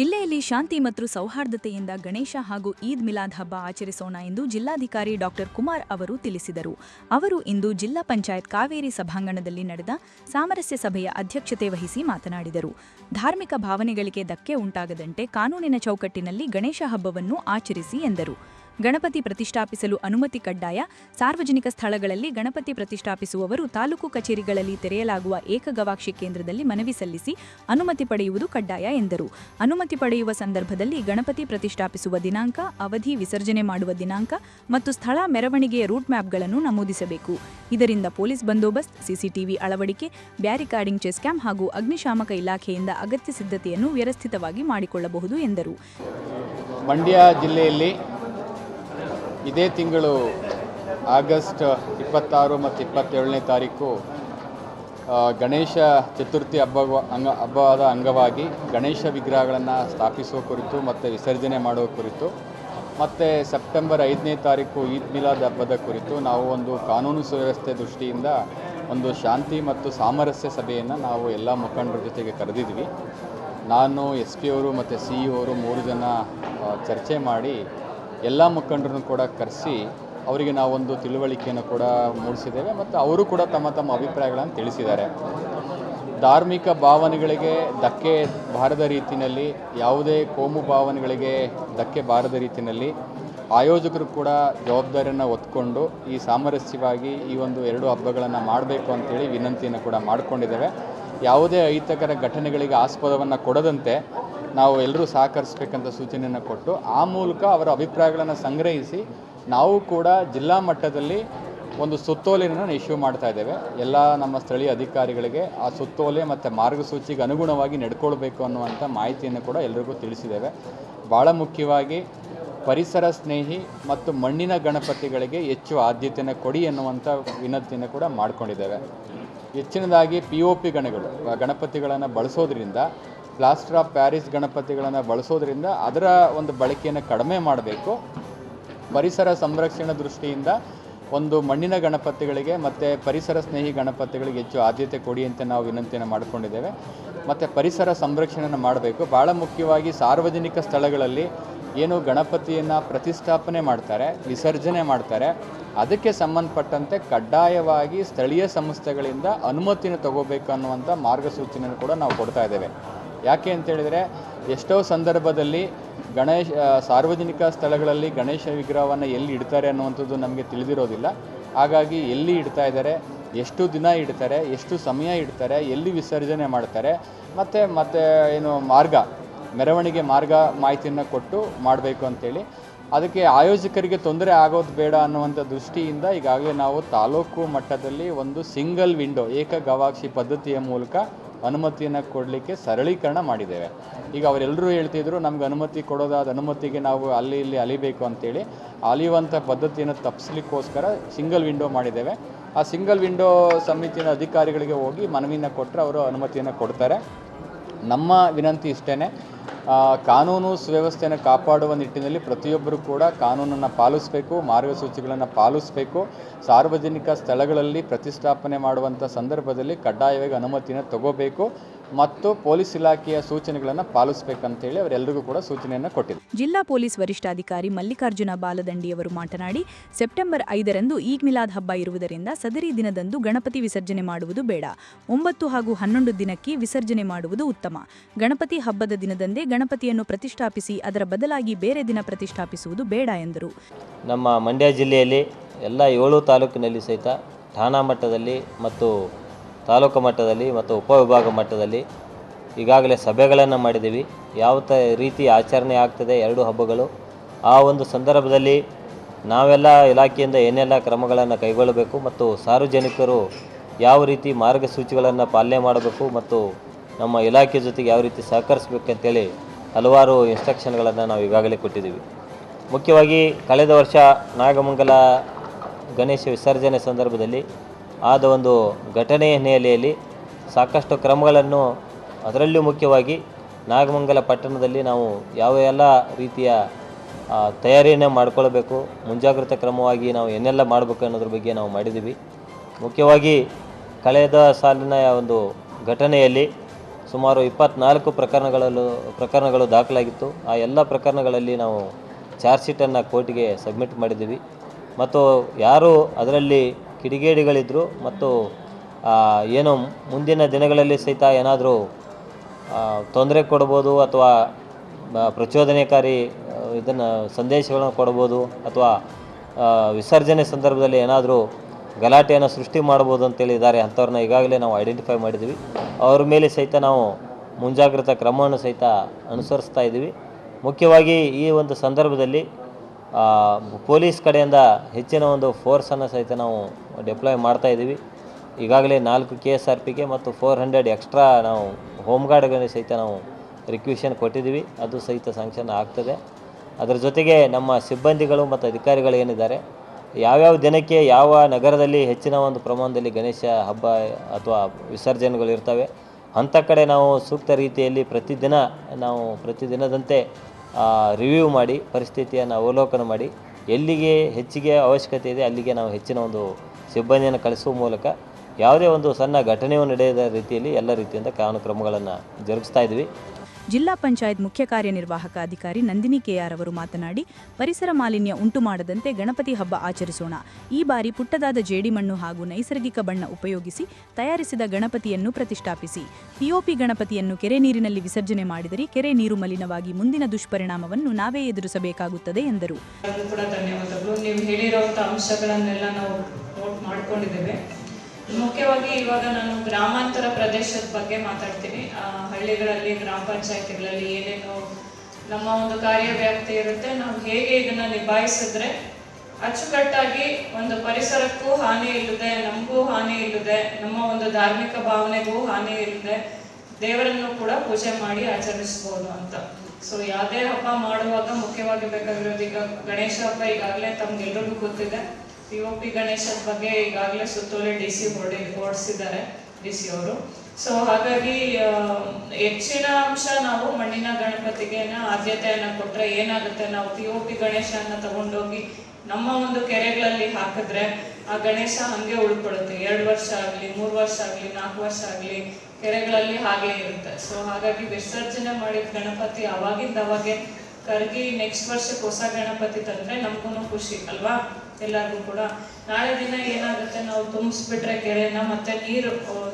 ಜಿಲ್ಲೆಯಲ್ಲಿ ಶಾಂತಿ ಮತ್ತು ಸೌಹಾರ್ದತೆಯಿಂದ ಗಣೇಶ ಹಾಗೂ ಈದ್ ಮಿಲಾದ್ ಹಬ್ಬ ಆಚರಿಸೋಣ ಎಂದು ಜಿಲ್ಲಾಧಿಕಾರಿ ಡಾಕ್ಟರ್ ಕುಮಾರ್ ಅವರು ತಿಳಿಸಿದರು. ಅವರು ಇಂದು ಜಿಲ್ಲಾ ಪಂಚಾಯತ್ ಕಾವೇರಿ ಸಭಾಂಗಣದಲ್ಲಿ ನಡೆದ ಸಾಮರಸ್ಯ ಸಭೆಯ ಅಧ್ಯಕ್ಷತೆ ವಹಿಸಿ ಮಾತನಾಡಿದರು. ಧಾರ್ಮಿಕ ಭಾವನೆಗಳಿಗೆ ಧಕ್ಕೆ ಉಂಟಾಗದಂತೆ ಕಾನೂನಿನ ಚೌಕಟ್ಟಿನಲ್ಲಿ ಗಣೇಶ ಹಬ್ಬವನ್ನು ಆಚರಿಸಿ ಎಂದರು. ಗಣಪತಿ ಪ್ರತಿಷ್ಠಾಪಿಸಲು ಅನುಮತಿ ಕಡ್ಡಾಯ ಸಾರ್ವಜನಿಕ ಸ್ಥಳಗಳಲ್ಲಿ ಗಣಪತಿ ಪ್ರತಿಷ್ಠಾಪಿಸುವವರು ತಾಲೂಕು ಕಚೇರಿಗಳಲ್ಲಿ ತೆರೆಯಲಾಗುವ ಏಕಗವಾಕ್ಷಿ ಕೇಂದ್ರದಲ್ಲಿ ಮನವಿ ಸಲ್ಲಿಸಿ ಅನುಮತಿ ಪಡೆಯುವುದು ಕಡ್ಡಾಯ ಎಂದರು. ಅನುಮತಿ ಪಡೆಯುವ ಸಂದರ್ಭದಲ್ಲಿ ಗಣಪತಿ ಪ್ರತಿಷ್ಠಾಪಿಸುವ ದಿನಾಂಕ, ಅವಧಿ ವಿಸರ್ಜನೆ ಮಾಡುವ ದಿನಾಂಕ ಮತ್ತು ಸ್ಥಳ ಮೆರವಣಿಗೆಯ ರೂಟ್ ಮ್ಯಾಪ್ಗಳನ್ನು ನಮೂದಿಸಬೇಕು. ಇದರಿಂದ ಪೊಲೀಸ್ ಬಂದೋಬಸ್ತ್, ಸಿಸಿಟಿವಿ ಅಳವಡಿಕೆ, ಬ್ಯಾರಿಕಾಡಿಂಗ್ ಚೆಸ್ ಕ್ಯಾಂಪ್ ಹಾಗೂ ಅಗ್ನಿಶಾಮಕ ಇಲಾಖೆಯಿಂದ ಅಗತ್ಯ ಸಿದ್ಧತೆಯನ್ನು ವ್ಯವಸ್ಥಿತವಾಗಿ ಮಾಡಿಕೊಳ್ಳಬಹುದು ಎಂದರು. ಮಂಡ್ಯ ಜಿಲ್ಲೆಯಲ್ಲಿ ಇದೇ ತಿಂಗಳು ಆಗಸ್ಟ್ ಇಪ್ಪತ್ತಾರು ಮತ್ತು ಇಪ್ಪತ್ತೇಳನೇ ತಾರೀಕು ಗಣೇಶ ಚತುರ್ಥಿ ಹಬ್ಬ ಅಂಗ, ಹಬ್ಬದ ಅಂಗವಾಗಿ ಗಣೇಶ ವಿಗ್ರಹಗಳನ್ನು ಸ್ಥಾಪಿಸುವ ಕುರಿತು ಮತ್ತು ವಿಸರ್ಜನೆ ಮಾಡುವ ಕುರಿತು ಮತ್ತು ಸೆಪ್ಟೆಂಬರ್ ಐದನೇ ತಾರೀಕು ಈದ್ ಮಿಲಾದ್ ಹಬ್ಬದ ಕುರಿತು ನಾವು ಒಂದು ಕಾನೂನು ಸುವ್ಯವಸ್ಥೆ ದೃಷ್ಟಿಯಿಂದ ಒಂದು ಶಾಂತಿ ಮತ್ತು ಸಾಮರಸ್ಯ ಸಭೆಯನ್ನು ನಾವು ಎಲ್ಲ ಮುಖಂಡರ ಜೊತೆಗೆ ಕರೆದಿದ್ವಿ. ನಾನು ಎಸ್ ಪಿ ಅವರು ಮತ್ತು ಸಿ ಇ ಅವರು ಮೂರು ಜನ ಚರ್ಚೆ ಮಾಡಿ ಎಲ್ಲ ಮುಖಂಡರನ್ನು ಕೂಡ ಕರೆಸಿ ಅವರಿಗೆ ನಾವೊಂದು ತಿಳುವಳಿಕೆಯನ್ನು ಕೂಡ ಮೂಡಿಸಿದ್ದೇವೆ ಮತ್ತು ಅವರು ಕೂಡ ತಮ್ಮ ತಮ್ಮ ಅಭಿಪ್ರಾಯಗಳನ್ನು ತಿಳಿಸಿದ್ದಾರೆ. ಧಾರ್ಮಿಕ ಭಾವನೆಗಳಿಗೆ ಧಕ್ಕೆ ಬಾರದ ರೀತಿಯಲ್ಲಿ, ಯಾವುದೇ ಕೋಮು ಭಾವನೆಗಳಿಗೆ ಧಕ್ಕೆ ಬಾರದ ರೀತಿಯಲ್ಲಿ ಆಯೋಜಕರು ಕೂಡ ಜವಾಬ್ದಾರಿಯನ್ನು ಹೊತ್ಕೊಂಡು ಈ ಸಾಮರಸ್ಯವಾಗಿ ಈ ಒಂದು ಎರಡು ಹಬ್ಬಗಳನ್ನು ಮಾಡಬೇಕು ಅಂತೇಳಿ ವಿನಂತಿಯನ್ನು ಕೂಡ ಮಾಡಿಕೊಂಡಿದ್ದೇವೆ. ಯಾವುದೇ ಅಹಿತಕರ ಘಟನೆಗಳಿಗೆ ಆಸ್ಪದವನ್ನು ಕೊಡದಂತೆ ನಾವು ಎಲ್ಲರೂ ಸಹಕರಿಸಬೇಕಂತ ಸೂಚನೆಯನ್ನು ಕೊಟ್ಟು ಆ ಮೂಲಕ ಅವರ ಅಭಿಪ್ರಾಯಗಳನ್ನು ಸಂಗ್ರಹಿಸಿ ನಾವು ಕೂಡ ಜಿಲ್ಲಾ ಮಟ್ಟದಲ್ಲಿ ಒಂದು ಸುತ್ತೋಲೆಯನ್ನು ಇಶ್ಯೂ ಮಾಡ್ತಾ ಇದ್ದೇವೆ. ಎಲ್ಲ ನಮ್ಮ ಸ್ಥಳೀಯ ಅಧಿಕಾರಿಗಳಿಗೆ ಆ ಸುತ್ತೋಲೆ ಮತ್ತು ಮಾರ್ಗಸೂಚಿಗೆ ಅನುಗುಣವಾಗಿ ನಡ್ಕೊಳ್ಬೇಕು ಅನ್ನುವಂಥ ಮಾಹಿತಿಯನ್ನು ಕೂಡ ಎಲ್ರಿಗೂ ತಿಳಿಸಿದ್ದೇವೆ. ಭಾಳ ಮುಖ್ಯವಾಗಿ ಪರಿಸರ ಸ್ನೇಹಿ ಮತ್ತು ಮಣ್ಣಿನ ಗಣಪತಿಗಳಿಗೆ ಹೆಚ್ಚು ಆದ್ಯತೆಯನ್ನು ಕೊಡಿ ಎನ್ನುವಂಥ ವಿನಂತಿಯನ್ನು ಕೂಡ ಮಾಡಿಕೊಂಡಿದ್ದೇವೆ. ಹೆಚ್ಚಿನದಾಗಿ ಪಿ ಒ ಪಿ ಗಣಗಳು, ಗಣಪತಿಗಳನ್ನು ಬಳಸೋದ್ರಿಂದ ಪ್ಲಾಸ್ಟರ್ ಆಫ್ ಪ್ಯಾರಿಸ್ ಗಣಪತಿಗಳನ್ನು ಬಳಸೋದ್ರಿಂದ ಅದರ ಒಂದು ಬಳಕೆಯನ್ನು ಕಡಿಮೆ ಮಾಡಬೇಕು. ಪರಿಸರ ಸಂರಕ್ಷಣೆ ದೃಷ್ಟಿಯಿಂದ ಒಂದು ಮಣ್ಣಿನ ಗಣಪತಿಗಳಿಗೆ ಮತ್ತು ಪರಿಸರ ಸ್ನೇಹಿ ಗಣಪತಿಗಳಿಗೆ ಹೆಚ್ಚು ಆದ್ಯತೆ ಕೊಡಿ ಅಂತ ನಾವು ವಿನಂತಿಯನ್ನು ಮಾಡಿಕೊಂಡಿದ್ದೇವೆ. ಮತ್ತು ಪರಿಸರ ಸಂರಕ್ಷಣೆಯನ್ನು ಮಾಡಬೇಕು. ಭಾಳ ಮುಖ್ಯವಾಗಿ ಸಾರ್ವಜನಿಕ ಸ್ಥಳಗಳಲ್ಲಿ ಏನು ಗಣಪತಿಯನ್ನು ಪ್ರತಿಷ್ಠಾಪನೆ ಮಾಡ್ತಾರೆ, ವಿಸರ್ಜನೆ ಮಾಡ್ತಾರೆ. ಅದಕ್ಕೆ ಸಂಬಂಧಪಟ್ಟಂತೆ ಕಡ್ಡಾಯವಾಗಿ ಸ್ಥಳೀಯ ಸಂಸ್ಥೆಗಳಿಂದ ಅನುಮತಿನ ತಗೋಬೇಕು ಅನ್ನುವಂಥ ಮಾರ್ಗಸೂಚಿಯನ್ನು ಕೂಡ ನಾವು ಕೊಡ್ತಾ ಇದ್ದೇವೆ. ಯಾಕೆ ಅಂತೇಳಿದರೆ ಎಷ್ಟೋ ಸಂದರ್ಭದಲ್ಲಿ ಗಣೇಶ ಸಾರ್ವಜನಿಕ ಸ್ಥಳಗಳಲ್ಲಿ ಗಣೇಶ ವಿಗ್ರಹವನ್ನು ಎಲ್ಲಿ ಇಡ್ತಾರೆ ಅನ್ನುವಂಥದ್ದು ನಮಗೆ ತಿಳಿದಿರೋದಿಲ್ಲ. ಹಾಗಾಗಿ ಎಲ್ಲಿ ಇಡ್ತಾ ಇದ್ದಾರೆ, ಎಷ್ಟು ದಿನ ಇಡ್ತಾರೆ, ಎಷ್ಟು ಸಮಯ ಇಡ್ತಾರೆ, ಎಲ್ಲಿ ವಿಸರ್ಜನೆ ಮಾಡ್ತಾರೆ, ಮತ್ತು ಮತ್ತು ಏನು ಮಾರ್ಗ, ಮೆರವಣಿಗೆ ಮಾರ್ಗ ಮಾಹಿತಿಯನ್ನು ಕೊಟ್ಟು ಮಾಡಬೇಕು ಅಂತೇಳಿ. ಅದಕ್ಕೆ ಆಯೋಜಕರಿಗೆ ತೊಂದರೆ ಆಗೋದು ಬೇಡ ಅನ್ನುವಂಥ ದೃಷ್ಟಿಯಿಂದ ಈಗಾಗಲೇ ನಾವು ತಾಲೂಕು ಮಟ್ಟದಲ್ಲಿ ಒಂದು ಸಿಂಗಲ್ ವಿಂಡೋ ಏಕ ಗವಾಕ್ಷಿ ಪದ್ಧತಿಯ ಮೂಲಕ ಅನುಮತಿಯನ್ನು ಕೊಡಲಿಕ್ಕೆ ಸರಳೀಕರಣ ಮಾಡಿದ್ದೇವೆ. ಈಗ ಅವರೆಲ್ಲರೂ ಹೇಳ್ತಿದ್ರು, ನಮ್ಗೆ ಅನುಮತಿ ಕೊಡೋದಾದ ಅನುಮತಿಗೆ ನಾವು ಅಲ್ಲಿ ಇಲ್ಲಿ ಅಲಿಬೇಕು ಅಂತೇಳಿ. ಅಲಿಯುವಂಥ ಪದ್ಧತಿಯನ್ನು ತಪ್ಪಿಸ್ಲಿಕ್ಕೋಸ್ಕರ ಸಿಂಗಲ್ ವಿಂಡೋ ಮಾಡಿದ್ದೇವೆ. ಆ ಸಿಂಗಲ್ ವಿಂಡೋ ಸಮಿತಿಯ ಅಧಿಕಾರಿಗಳಿಗೆ ಹೋಗಿ ಮನವಿನ ಕೊಟ್ಟರೆ ಅವರು ಅನುಮತಿಯನ್ನು ಕೊಡ್ತಾರೆ. ನಮ್ಮ ವಿನಂತಿ ಇಷ್ಟೇ ಕಾನೂನು ಸುವ್ಯವಸ್ಥೆಯನ್ನು ಕಾಪಾಡುವ ನಿಟ್ಟಿನಲ್ಲಿ ಪ್ರತಿಯೊಬ್ಬರು ಕೂಡ ಕಾನೂನನ್ನು ಪಾಲಿಸಬೇಕು, ಮಾರ್ಗಸೂಚಿಗಳನ್ನು ಪಾಲಿಸಬೇಕು. ಸಾರ್ವಜನಿಕ ಸ್ಥಳಗಳಲ್ಲಿ ಪ್ರತಿಷ್ಠಾಪನೆ ಮಾಡುವಂಥ ಸಂದರ್ಭದಲ್ಲಿ ಕಡ್ಡಾಯವಾಗಿ ಅನುಮತಿಯನ್ನು ತಗೋಬೇಕು. ಮತ್ತು ಪೊಲೀಸ್ ಇಲಾಖೆಯ ಸೂಚನೆಗಳನ್ನು ಪಾಲಿಸಬೇಕಂತೇಳಿ ಅವರೆಲ್ಲರಿಗೂ ಕೂಡ ಸೂಚನೆಯನ್ನು ಕೊಟ್ಟಿದೆ ಜಿಲ್ಲಾ ಪೊಲೀಸ್ ವರಿಷ್ಠಾಧಿಕಾರಿ ಮಲ್ಲಿಕಾರ್ಜುನ ಬಾಲದಂಡಿಯವರು ಮಾತನಾಡಿ ಸೆಪ್ಟೆಂಬರ್ ಐದರಂದು ಈದ್ ಮಿಲಾದ್ ಹಬ್ಬ ಇರುವುದರಿಂದ ಸದರಿ ದಿನದಂದು ಗಣಪತಿ ವಿಸರ್ಜನೆ ಮಾಡುವುದು ಬೇಡ. ಒಂಬತ್ತು ಹಾಗೂ ಹನ್ನೊಂದು ದಿನಕ್ಕೆ ವಿಸರ್ಜನೆ ಮಾಡುವುದು ಉತ್ತಮ. ಗಣಪತಿ ಹಬ್ಬದ ದಿನದಂದೇ ಗಣಪತಿಯನ್ನು ಪ್ರತಿಷ್ಠಾಪಿಸಿ ಅದರ ಬದಲಾಗಿ ಬೇರೆ ದಿನ ಪ್ರತಿಷ್ಠಾಪಿಸುವುದು ಬೇಡ ಎಂದರು. ನಮ್ಮ ಮಂಡ್ಯ ಜಿಲ್ಲೆಯಲ್ಲಿ ಎಲ್ಲ ಏಳು ತಾಲೂಕಿನಲ್ಲಿ ಸಹಿತ ಠಾಣಾ ಮಟ್ಟದಲ್ಲಿ ಮತ್ತು ತಾಲೂಕು ಮಟ್ಟದಲ್ಲಿ ಮತ್ತು ಉಪವಿಭಾಗ ಮಟ್ಟದಲ್ಲಿ ಈಗಾಗಲೇ ಸಭೆಗಳನ್ನು ಮಾಡಿದ್ದೀವಿ. ಯಾವ ತ, ರೀತಿ ಆಚರಣೆ ಆಗ್ತದೆ, ಎರಡು ಹಬ್ಬಗಳು. ಆ ಒಂದು ಸಂದರ್ಭದಲ್ಲಿ ನಾವೆಲ್ಲ ಇಲಾಖೆಯಿಂದ ಏನೆಲ್ಲ ಕ್ರಮಗಳನ್ನು ಕೈಗೊಳ್ಳಬೇಕು ಮತ್ತು ಸಾರ್ವಜನಿಕರು ಯಾವ ರೀತಿ ಮಾರ್ಗಸೂಚಿಗಳನ್ನು ಪಾಲನೆ ಮಾಡಬೇಕು ಮತ್ತು ನಮ್ಮ ಇಲಾಖೆ ಜೊತೆಗೆ ಯಾವ ರೀತಿ ಸಹಕರಿಸಬೇಕಂತೇಳಿ ಹಲವಾರು ಇನ್ಸ್ಟ್ರಕ್ಷನ್ಗಳನ್ನು ನಾವು ಈಗಾಗಲೇ ಕೊಟ್ಟಿದ್ದೀವಿ. ಮುಖ್ಯವಾಗಿ ಕಳೆದ ವರ್ಷ ನಾಗಮಂಗಲ ಗಣೇಶ ವಿಸರ್ಜನೆ ಸಂದರ್ಭದಲ್ಲಿ ಆದ ಒಂದು ಘಟನೆಯ ಹಿನ್ನೆಲೆಯಲ್ಲಿ ಸಾಕಷ್ಟು ಕ್ರಮಗಳನ್ನು ಅದರಲ್ಲೂ ಮುಖ್ಯವಾಗಿ ನಾಗಮಂಗಲ ಪಟ್ಟಣದಲ್ಲಿ ನಾವು ಯಾವ ಎಲ್ಲ ರೀತಿಯ ತಯಾರಿಯನ್ನು ಮಾಡಿಕೊಳ್ಬೇಕು, ಮುಂಜಾಗ್ರತಾ ಕ್ರಮವಾಗಿ ನಾವು ಏನೆಲ್ಲ ಮಾಡಬೇಕು ಅನ್ನೋದ್ರ ಬಗ್ಗೆ ನಾವು ಮಾಡಿದ್ದೀವಿ. ಮುಖ್ಯವಾಗಿ ಕಳೆದ ಸಾಲಿನ ಒಂದು ಘಟನೆಯಲ್ಲಿ ಸುಮಾರು ಇಪ್ಪತ್ನಾಲ್ಕು ಪ್ರಕರಣಗಳಲ್ಲೂ, ಪ್ರಕರಣಗಳು ದಾಖಲಾಗಿತ್ತು. ಆ ಎಲ್ಲ ಪ್ರಕರಣಗಳಲ್ಲಿ ನಾವು ಚಾರ್ಜ್ ಶೀಟನ್ನು ಕೋರ್ಟಿಗೆ ಸಬ್ಮಿಟ್ ಮಾಡಿದ್ದೀವಿ. ಮತ್ತು ಯಾರು ಅದರಲ್ಲಿ ಕಿಡಿಗೇಡಿಗಳಿದ್ದರು ಮತ್ತು ಏನು ಮುಂದಿನ ದಿನಗಳಲ್ಲಿ ಸಹಿತ ಏನಾದರೂ ತೊಂದರೆ ಕೊಡ್ಬೋದು ಅಥವಾ ಪ್ರಚೋದನೆಕಾರಿ ಇದನ್ನು ಸಂದೇಶಗಳನ್ನು ಕೊಡ್ಬೋದು ಅಥವಾ ವಿಸರ್ಜನೆ ಸಂದರ್ಭದಲ್ಲಿ ಏನಾದರೂ ಗಲಾಟೆಯನ್ನು ಸೃಷ್ಟಿ ಮಾಡ್ಬೋದು ಅಂತೇಳಿ ಇದ್ದಾರೆ ಅಂಥವ್ರನ್ನ ಈಗಾಗಲೇ ನಾವು ಐಡೆಂಟಿಫೈ ಮಾಡಿದ್ದೀವಿ. ಅವ್ರ ಮೇಲೆ ಸಹಿತ ನಾವು ಮುಂಜಾಗ್ರತಾ ಕ್ರಮವನ್ನು ಸಹಿತ ಅನುಸರಿಸ್ತಾ ಇದ್ದೀವಿ. ಮುಖ್ಯವಾಗಿ ಈ ಒಂದು ಸಂದರ್ಭದಲ್ಲಿ ಪೊಲೀಸ್ ಕಡೆಯಿಂದ ಹೆಚ್ಚಿನ ಒಂದು ಫೋರ್ಸನ್ನು ಸಹಿತ ನಾವು ಡಿಪ್ಲಾಯ್ ಮಾಡ್ತಾ ಇದ್ದೀವಿ ಈಗಾಗಲೇ ನಾಲ್ಕು ಕೆ ಎಸ್ ಆರ್ ಪಿಗೆ ಮತ್ತು ಫೋರ್ ಹಂಡ್ರೆಡ್ ಎಕ್ಸ್ಟ್ರಾ ನಾವು ಹೋಮ್ ಗಾರ್ಡ್ಗಳಿಗೆ ಸಹಿತ ನಾವು ರಿಕ್ವಿಷನ್ ಕೊಟ್ಟಿದ್ದೀವಿ ಅದು ಸಹಿತ ಸ್ಯಾಂಕ್ಷನ್ ಆಗ್ತದೆ. ಅದರ ಜೊತೆಗೆ ನಮ್ಮ ಸಿಬ್ಬಂದಿಗಳು ಮತ್ತು ಅಧಿಕಾರಿಗಳು ಏನಿದ್ದಾರೆ, ಯಾವ್ಯಾವ ದಿನಕ್ಕೆ ಯಾವ ನಗರದಲ್ಲಿ ಹೆಚ್ಚಿನ ಒಂದು ಪ್ರಮಾಣದಲ್ಲಿ ಗಣೇಶ ಹಬ್ಬ ಅಥವಾ ವಿಸರ್ಜನೆಗಳು ಇರ್ತವೆ, ಅಂಥ ಕಡೆ ನಾವು ಸೂಕ್ತ ರೀತಿಯಲ್ಲಿ ಪ್ರತಿದಿನ ನಾವು ಪ್ರತಿದಿನದಂತೆ ರಿವ್ಯೂ ಮಾಡಿ, ಪರಿಸ್ಥಿತಿಯನ್ನು ಅವಲೋಕನ ಮಾಡಿ, ಎಲ್ಲಿಗೆ ಹೆಚ್ಚಿಗೆ ಅವಶ್ಯಕತೆ ಇದೆ ಅಲ್ಲಿಗೆ ನಾವು ಹೆಚ್ಚಿನ ಒಂದು ಸಿಬ್ಬಂದಿಯನ್ನು ಕಳಿಸುವ ಮೂಲಕ ಯಾವುದೇ ಒಂದು ಸಣ್ಣ ಘಟನೆಯು ನಡೆಯದ ರೀತಿಯಲ್ಲಿ ಎಲ್ಲ ರೀತಿಯಿಂದ ಕಾನೂನು ಕ್ರಮಗಳನ್ನು ಜರುಗಿಸ್ತಾ ಇದ್ವಿ ಜಿಲ್ಲಾ ಪಂಚಾಯತ್ ಮುಖ್ಯ ಕಾರ್ಯನಿರ್ವಾಹಕ ಅಧಿಕಾರಿ ನಂದಿನಿ ಕೆಆರ್ ಅವರು ಮಾತನಾಡಿ, ಪರಿಸರ ಮಾಲಿನ್ಯ ಉಂಟು ಮಾಡದಂತೆ ಗಣಪತಿ ಹಬ್ಬ ಆಚರಿಸೋಣ. ಈ ಬಾರಿ ಪುಟ್ಟದಾದ ಜೇಡಿಮಣ್ಣು ಹಾಗೂ ನೈಸರ್ಗಿಕ ಬಣ್ಣ ಉಪಯೋಗಿಸಿ ತಯಾರಿಸಿದ ಗಣಪತಿಯನ್ನು ಪ್ರತಿಷ್ಠಾಪಿಸಿ. ಪಿಒಪಿ ಗಣಪತಿಯನ್ನು ಕೆರೆ ನೀರಿನಲ್ಲಿ ವಿಸರ್ಜನೆ ಮಾಡಿದರೆ ಕೆರೆ ನೀರು ಮಲಿನವಾಗಿ ಮುಂದಿನ ದುಷ್ಪರಿಣಾಮವನ್ನು ನಾವೇ ಎದುರಿಸಬೇಕಾಗುತ್ತದೆ ಎಂದರು. ಮುಖ್ಯವಾಗಿ ಇವಾಗ ನಾನು ಗ್ರಾಮಾಂತರ ಪ್ರದೇಶದ ಬಗ್ಗೆ ಮಾತಾಡ್ತೀನಿ. ಹಳ್ಳಿಗಳಲ್ಲಿ, ಗ್ರಾಮ ಪಂಚಾಯತಿಗಳಲ್ಲಿ ಏನೇನು ನಮ್ಮ ಒಂದು ಕಾರ್ಯವ್ಯಾಪ್ತಿ ಇರುತ್ತೆ. ನಾವು ಹೇಗೆ ಇದನ್ನ ನಿಭಾಯಿಸಿದ್ರೆ ಅಚ್ಚುಕಟ್ಟಾಗಿ ಒಂದು ಪರಿಸರಕ್ಕೂ ಹಾನಿ ಇಲ್ಲದೆ, ನಮಗೂ ಹಾನಿ ಇಲ್ಲದೆ, ನಮ್ಮ ಒಂದು ಧಾರ್ಮಿಕ ಭಾವನೆಗೂ ಹಾನಿ ಇಲ್ಲದೆ ದೇವರನ್ನು ಕೂಡ ಪೂಜೆ ಮಾಡಿ ಆಚರಿಸ್ಬೋದು ಅಂತ. ಸೊ ಯಾವುದೇ ಹಬ್ಬ ಮಾಡುವಾಗ ಮುಖ್ಯವಾಗಿ ಬೇಕಾಗಿರೋದು ಈಗ ಗಣೇಶ ಹಬ್ಬ ಈಗಾಗಲೇ ತಮ್ಗೆಲ್ರಿಗೂ ಗೊತ್ತಿದೆ. ಪಿ ಒ ಬಗ್ಗೆ ಈಗಾಗಲೇ ಸುತ್ತೋಲೆ ಡಿ ಸಿ ಹೊರಡಿ ಹೊರಡಿಸಿದ್ದಾರೆ ಡಿ ಸಿ ಅವರು. ಸೊ ಹಾಗಾಗಿ ಹೆಚ್ಚಿನ ಅಂಶ ನಾವು ಮಣ್ಣಿನ ಗಣಪತಿಗೆ ಆದ್ಯತೆಯನ್ನ ಕೊಟ್ರೆ ಏನಾಗುತ್ತೆ? ನಾವು ಪಿ ಒ ಪಿ ಗಣೇಶನ ತಗೊಂಡೋಗಿ ನಮ್ಮ ಒಂದು ಕೆರೆಗಳಲ್ಲಿ ಹಾಕಿದ್ರೆ ಆ ಗಣೇಶ ಹಂಗೆ ಉಳ್ಕೊಳ್ಳುತ್ತೆ. ಎರಡು ವರ್ಷ ಆಗಲಿ, ಮೂರು ವರ್ಷ ಆಗಲಿ, ನಾಲ್ಕು ವರ್ಷ ಆಗಲಿ ಕೆರೆಗಳಲ್ಲಿ ಹಾಗೆ ಇರುತ್ತೆ. ಸೊ ಹಾಗಾಗಿ ವಿಸರ್ಜನೆ ಮಾಡಿದ ಗಣಪತಿ ಅವಾಗಿಂದ ಅವಾಗೆ ಕರಗಿ ನೆಕ್ಸ್ಟ್ ವರ್ಷಕ್ಕೆ ಹೊಸ ಗಣಪತಿ ತಂದ್ರೆ ನಮಗೂ ಖುಷಿ, ಅಲ್ವಾ? ಎಲ್ಲರಿಗೂ ಕೂಡ. ನಾಳೆ ದಿನ ಏನಾಗುತ್ತೆ ನಾವು ತುಂಬಿಸ್ಬಿಟ್ರೆ ಕೆರೆನ ಮತ್ತೆ ನೀರು ಆ,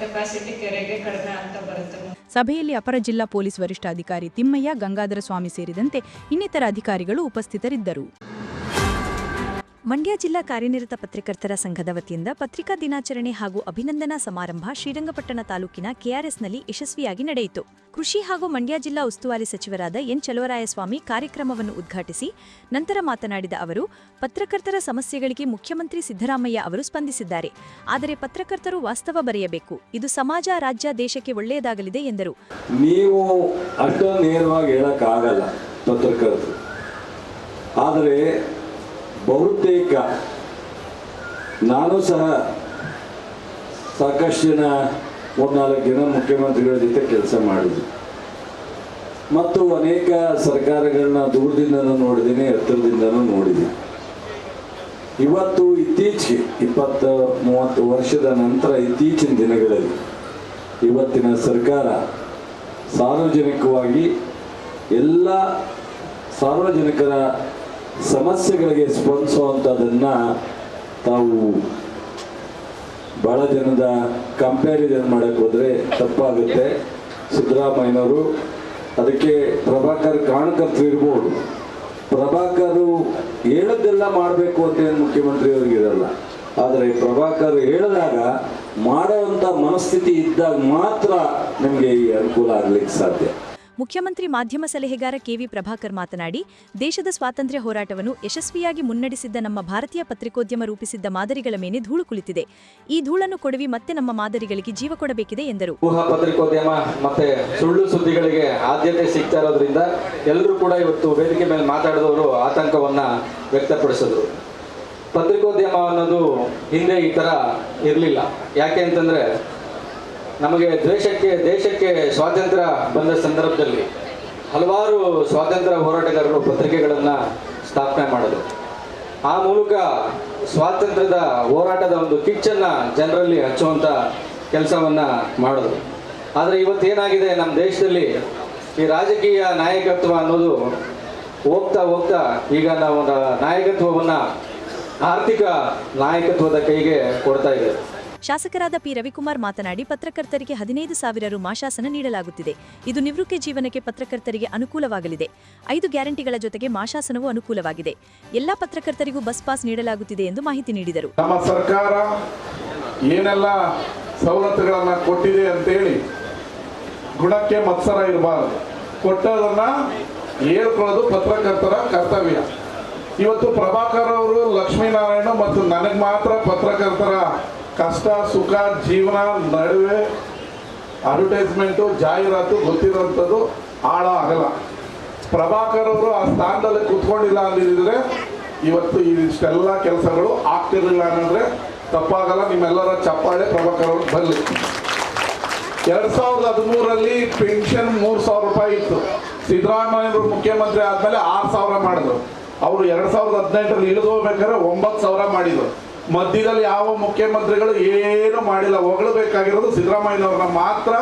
ಕೆಪಾಸಿಟಿ ಕೆರೆಗೆ ಕಡಿಮೆ ಆಗ್ತಾ ಬರುತ್ತೆ. ಸಭೆಯಲ್ಲಿ ಅಪರ ಜಿಲ್ಲಾ ಪೊಲೀಸ್ ವರಿಷ್ಠಾಧಿಕಾರಿ ತಿಮ್ಮಯ್ಯ ಗಂಗಾಧರ ಸ್ವಾಮಿ ಸೇರಿದಂತೆ ಇನ್ನಿತರ ಅಧಿಕಾರಿಗಳು ಉಪಸ್ಥಿತರಿದ್ದರು. ಮಂಡ್ಯ ಜಿಲ್ಲಾ ಕಾರ್ಯನಿರತ ಪತ್ರಕರ್ತರ ಸಂಘದ ವತಿಯಿಂದ ಪತ್ರಿಕಾ ದಿನಾಚರಣೆ ಹಾಗೂ ಅಭಿನಂದನಾ ಸಮಾರಂಭ ಶ್ರೀರಂಗಪಟ್ಟಣ ತಾಲೂಕಿನ ಕೆಆರ್ಎಸ್ನಲ್ಲಿ ಯಶಸ್ವಿಯಾಗಿ ನಡೆಯಿತು. ಕೃಷಿ ಹಾಗೂ ಮಂಡ್ಯ ಜಿಲ್ಲಾ ಉಸ್ತುವಾರಿ ಸಚಿವರಾದ ಎನ್ ಚಲುವರಾಯಸ್ವಾಮಿ ಕಾರ್ಯಕ್ರಮವನ್ನು ಉದ್ಘಾಟಿಸಿ ನಂತರ ಮಾತನಾಡಿದ ಅವರು, ಪತ್ರಕರ್ತರ ಸಮಸ್ಯೆಗಳಿಗೆ ಮುಖ್ಯಮಂತ್ರಿ ಸಿದ್ದರಾಮಯ್ಯ ಅವರು ಸ್ಪಂದಿಸಿದ್ದಾರೆ. ಆದರೆ ಪತ್ರಕರ್ತರು ವಾಸ್ತವ ಬರೆಯಬೇಕು. ಇದು ಸಮಾಜ, ರಾಜ್ಯ, ದೇಶಕ್ಕೆ ಒಳ್ಳೆಯದಾಗಲಿದೆ ಎಂದರು. ನೀವು ನೇರವಾಗಿ ಪತ್ರಕರ್ತರು. ಆದರೆ ಬಹುತೇಕ. ನಾನು ಸಹ ಸಾಕಷ್ಟು ಜನ, ಮೂರ್ನಾಲ್ಕು ಜನ ಮುಖ್ಯಮಂತ್ರಿಗಳ ಜೊತೆ ಕೆಲಸ ಮಾಡಿದೆ ಮತ್ತು ಅನೇಕ ಸರ್ಕಾರಗಳನ್ನ ದೂರದಿಂದನೂ ನೋಡಿದ್ದೀನಿ, ಹತ್ತಿರದಿಂದನೂ ನೋಡಿದ್ದೀನಿ. ಇವತ್ತು ಇತ್ತೀಚೆಗೆ, ಇಪ್ಪತ್ತು ಮೂವತ್ತು ವರ್ಷದ ನಂತರ ಇತ್ತೀಚಿನ ದಿನಗಳಲ್ಲಿ, ಇವತ್ತಿನ ಸರ್ಕಾರ ಸಾರ್ವಜನಿಕವಾಗಿ ಎಲ್ಲ ಸಾರ್ವಜನಿಕರ ಸಮಸ್ಯೆಗಳಿಗೆ ಸ್ಪಂದಿಸುವಂಥದ್ದನ್ನು ತಾವು ಭಾಳ ಜನದ ಕಂಪ್ಯಾರಿಸನ್ ಮಾಡಕ್ಕೆ ಹೋದರೆ ತಪ್ಪಾಗುತ್ತೆ. ಸಿದ್ದರಾಮಯ್ಯನವರು ಅದಕ್ಕೆ ಪ್ರಭಾಕರ್ ಕಾರಣಕರ್ತರು ಇರ್ಬೋದು. ಪ್ರಭಾಕರು ಹೇಳದ್ದೆಲ್ಲ ಮಾಡಬೇಕು ಅಂತ ಏನು ಮುಖ್ಯಮಂತ್ರಿಯವ್ರಿಗೆ ಇರಲ್ಲ. ಆದರೆ ಪ್ರಭಾಕರ್ ಹೇಳಿದಾಗ ಮಾಡೋವಂಥ ಮನಸ್ಥಿತಿ ಇದ್ದಾಗ ಮಾತ್ರ ನಿಮಗೆ ಈ ಅನುಕೂಲ ಆಗ್ಲಿಕ್ಕೆ ಸಾಧ್ಯ. ಮುಖ್ಯಮಂತ್ರಿ ಮಾಧ್ಯಮ ಸಲಹೆಗಾರ ಕೆವಿ ಪ್ರಭಾಕರ್ ಮಾತನಾಡಿ, ದೇಶದ ಸ್ವಾತಂತ್ರ್ಯ ಹೋರಾಟವನ್ನು ಯಶಸ್ವಿಯಾಗಿ ಮುನ್ನಡೆಸಿದ್ದ ನಮ್ಮ ಭಾರತೀಯ ಪತ್ರಿಕೋದ್ಯಮ ರೂಪಿಸಿದ್ದ ಮಾದರಿಗಳ ಮೇಲೆ ಧೂಳು ಕುಳಿತಿದೆ. ಈ ಧೂಳನ್ನು ಕೊಡವಿ ಮತ್ತೆ ನಮ್ಮ ಮಾದರಿಗಳಿಗೆ ಜೀವ ಕೊಡಬೇಕಿದೆ ಎಂದರು. ಪತ್ರಿಕೋದ್ಯಮ ಮತ್ತೆ ಸುಳ್ಳು ಸುದ್ದಿಗಳಿಗೆ ಆದ್ಯತೆ ಸಿಗ್ತಾ ಇರೋದ್ರಿಂದ ಎಲ್ಲರೂ ಕೂಡ ಇವತ್ತು ವೇದಿಕೆ ಮೇಲೆ ಮಾತಾಡಿದವರು ಆತಂಕವನ್ನ ವ್ಯಕ್ತಪಡಿಸಿದ್ರು. ಪತ್ರಿಕೋದ್ಯಮ ಅನ್ನೋದು ಹಿಂದೆ ಈ ತರ ಇರಲಿಲ್ಲ. ಯಾಕೆ ಅಂತಂದ್ರೆ ನಮಗೆ ದೇಶಕ್ಕೆ ದೇಶಕ್ಕೆ ಸ್ವಾತಂತ್ರ್ಯ ಬಂದ ಸಂದರ್ಭದಲ್ಲಿ ಹಲವಾರು ಸ್ವಾತಂತ್ರ್ಯ ಹೋರಾಟಗಾರರು ಪತ್ರಿಕೆಗಳನ್ನು ಸ್ಥಾಪನೆ ಮಾಡಿದರು. ಆ ಮೂಲಕ ಸ್ವಾತಂತ್ರ್ಯದ ಹೋರಾಟದ ಒಂದು ಕಿಚ್ಚನ್ನು ಜನರಲ್ಲಿ ಹಚ್ಚುವಂಥ ಕೆಲಸವನ್ನ ಮಾಡಿದ್ರು. ಆದರೆ ಇವತ್ತೇನಾಗಿದೆ ನಮ್ಮ ದೇಶದಲ್ಲಿ ಈ ರಾಜಕೀಯ ನಾಯಕತ್ವ ಅನ್ನೋದು ಹೋಗ್ತಾ ಹೋಗ್ತಾ ಈಗ ನಾವು ನಾಯಕತ್ವವನ್ನು ಆರ್ಥಿಕ ನಾಯಕತ್ವದ ಕೈಗೆ ಕೊಡ್ತಾ ಇದೆ ಶಾಸಕರಾದ ಪಿ. ರವಿಕುಮಾರ್ ಮಾತನಾಡಿ, ಪತ್ರಕರ್ತರಿಗೆ ಹದಿನೈದು ಸಾವಿರ ರು ಮಾಶಾಸನ ನೀಡಲಾಗುತ್ತಿದೆ. ಇದು ನಿವೃತ್ತಿ ಜೀವನಕ್ಕೆ ಪತ್ರಕರ್ತರಿಗೆ ಅನುಕೂಲವಾಗಲಿದೆ. ಐದು ಗ್ಯಾರಂಟಿಗಳ ಜೊತೆಗೆ ಮಾಶಾಸನವೂ ಅನುಕೂಲವಾಗಿದೆ. ಎಲ್ಲಾ ಪತ್ರಕರ್ತರಿಗೂ ಬಸ್ ಪಾಸ್ ನೀಡಲಾಗುತ್ತಿದೆ ಎಂದು ಮಾಹಿತಿ ನೀಡಿದರು. ನಮ್ಮ ಸರ್ಕಾರ ಏನೆಲ್ಲ ಸವಲತ್ತುಗಳನ್ನು ಕೊಟ್ಟಿದೆ ಅಂತೇಳಿ ಗುಣಕ್ಕೆ ಮತ್ಸರ ಇರಬಾರದು. ಕೊಟ್ಟದನ್ನ ಹೇಳ್ಕೊಳ್ಳೋದು ಪತ್ರಕರ್ತರ ಕರ್ತವ್ಯ. ಇವತ್ತು ಪ್ರಭಾಕರ್ ಅವರು, ಲಕ್ಷ್ಮೀನಾರಾಯಣ ಮತ್ತು ನನಗೆ ಮಾತ್ರ ಪತ್ರಕರ್ತರ ಕಷ್ಟ, ಸುಖ, ಜೀವನ, ನಡುವೆ ಅಡ್ವರ್ಟೈಸ್ಮೆಂಟು ಜಾಹೀರಾತು ಗೊತ್ತಿರೋಂಥದ್ದು ಆಳ ಆಗಲ್ಲ. ಪ್ರಭಾಕರ್ ಅವರು ಆ ಸ್ಥಾನದಲ್ಲಿ ಕೂತ್ಕೊಂಡಿಲ್ಲ ಅಂದಿದ್ರೆ ಇವತ್ತು ಇಷ್ಟೆಲ್ಲ ಕೆಲಸಗಳು ಆಗ್ತಿರಲಿಲ್ಲ ಅನ್ನೋದ್ರೆ ತಪ್ಪಾಗಲ್ಲ, ನಿಮ್ಮೆಲ್ಲರ ಚಪ್ಪಾಳೆ ಪ್ರಭಾಕರ್ ಅವ್ರಿಗೆ ಬರಲಿ. ಎರಡ್ ಸಾವಿರದ ಹದಿಮೂರರಲ್ಲಿ ಪೆನ್ಷನ್ ಮೂರು ಸಾವಿರ ರೂಪಾಯಿ ಇತ್ತು. ಸಿದ್ದರಾಮಯ್ಯವರು ಮುಖ್ಯಮಂತ್ರಿ ಆದಮೇಲೆ ಆರು ಸಾವಿರ ಮಾಡಿದ್ರು. ಅವರು ಎರಡು ಸಾವಿರದ ಹದಿನೆಂಟರಲ್ಲಿ ಇಳಿದು ಹೋಗ್ಬೇಕಾದ್ರೆ ಒಂಬತ್ತು ಸಾವಿರ ಮಾಡಿದ್ರು. ಮಧ್ಯದಲ್ಲಿ ಯಾವ ಮುಖ್ಯಮಂತ್ರಿಗಳು ಏನು ಮಾಡಿಲ್ಲ, ಹೊಗಳಬೇಕಾಗಿರೋದು ಸಿದ್ದರಾಮಯ್ಯನವ್ರನ್ನ ಮಾತ್ರ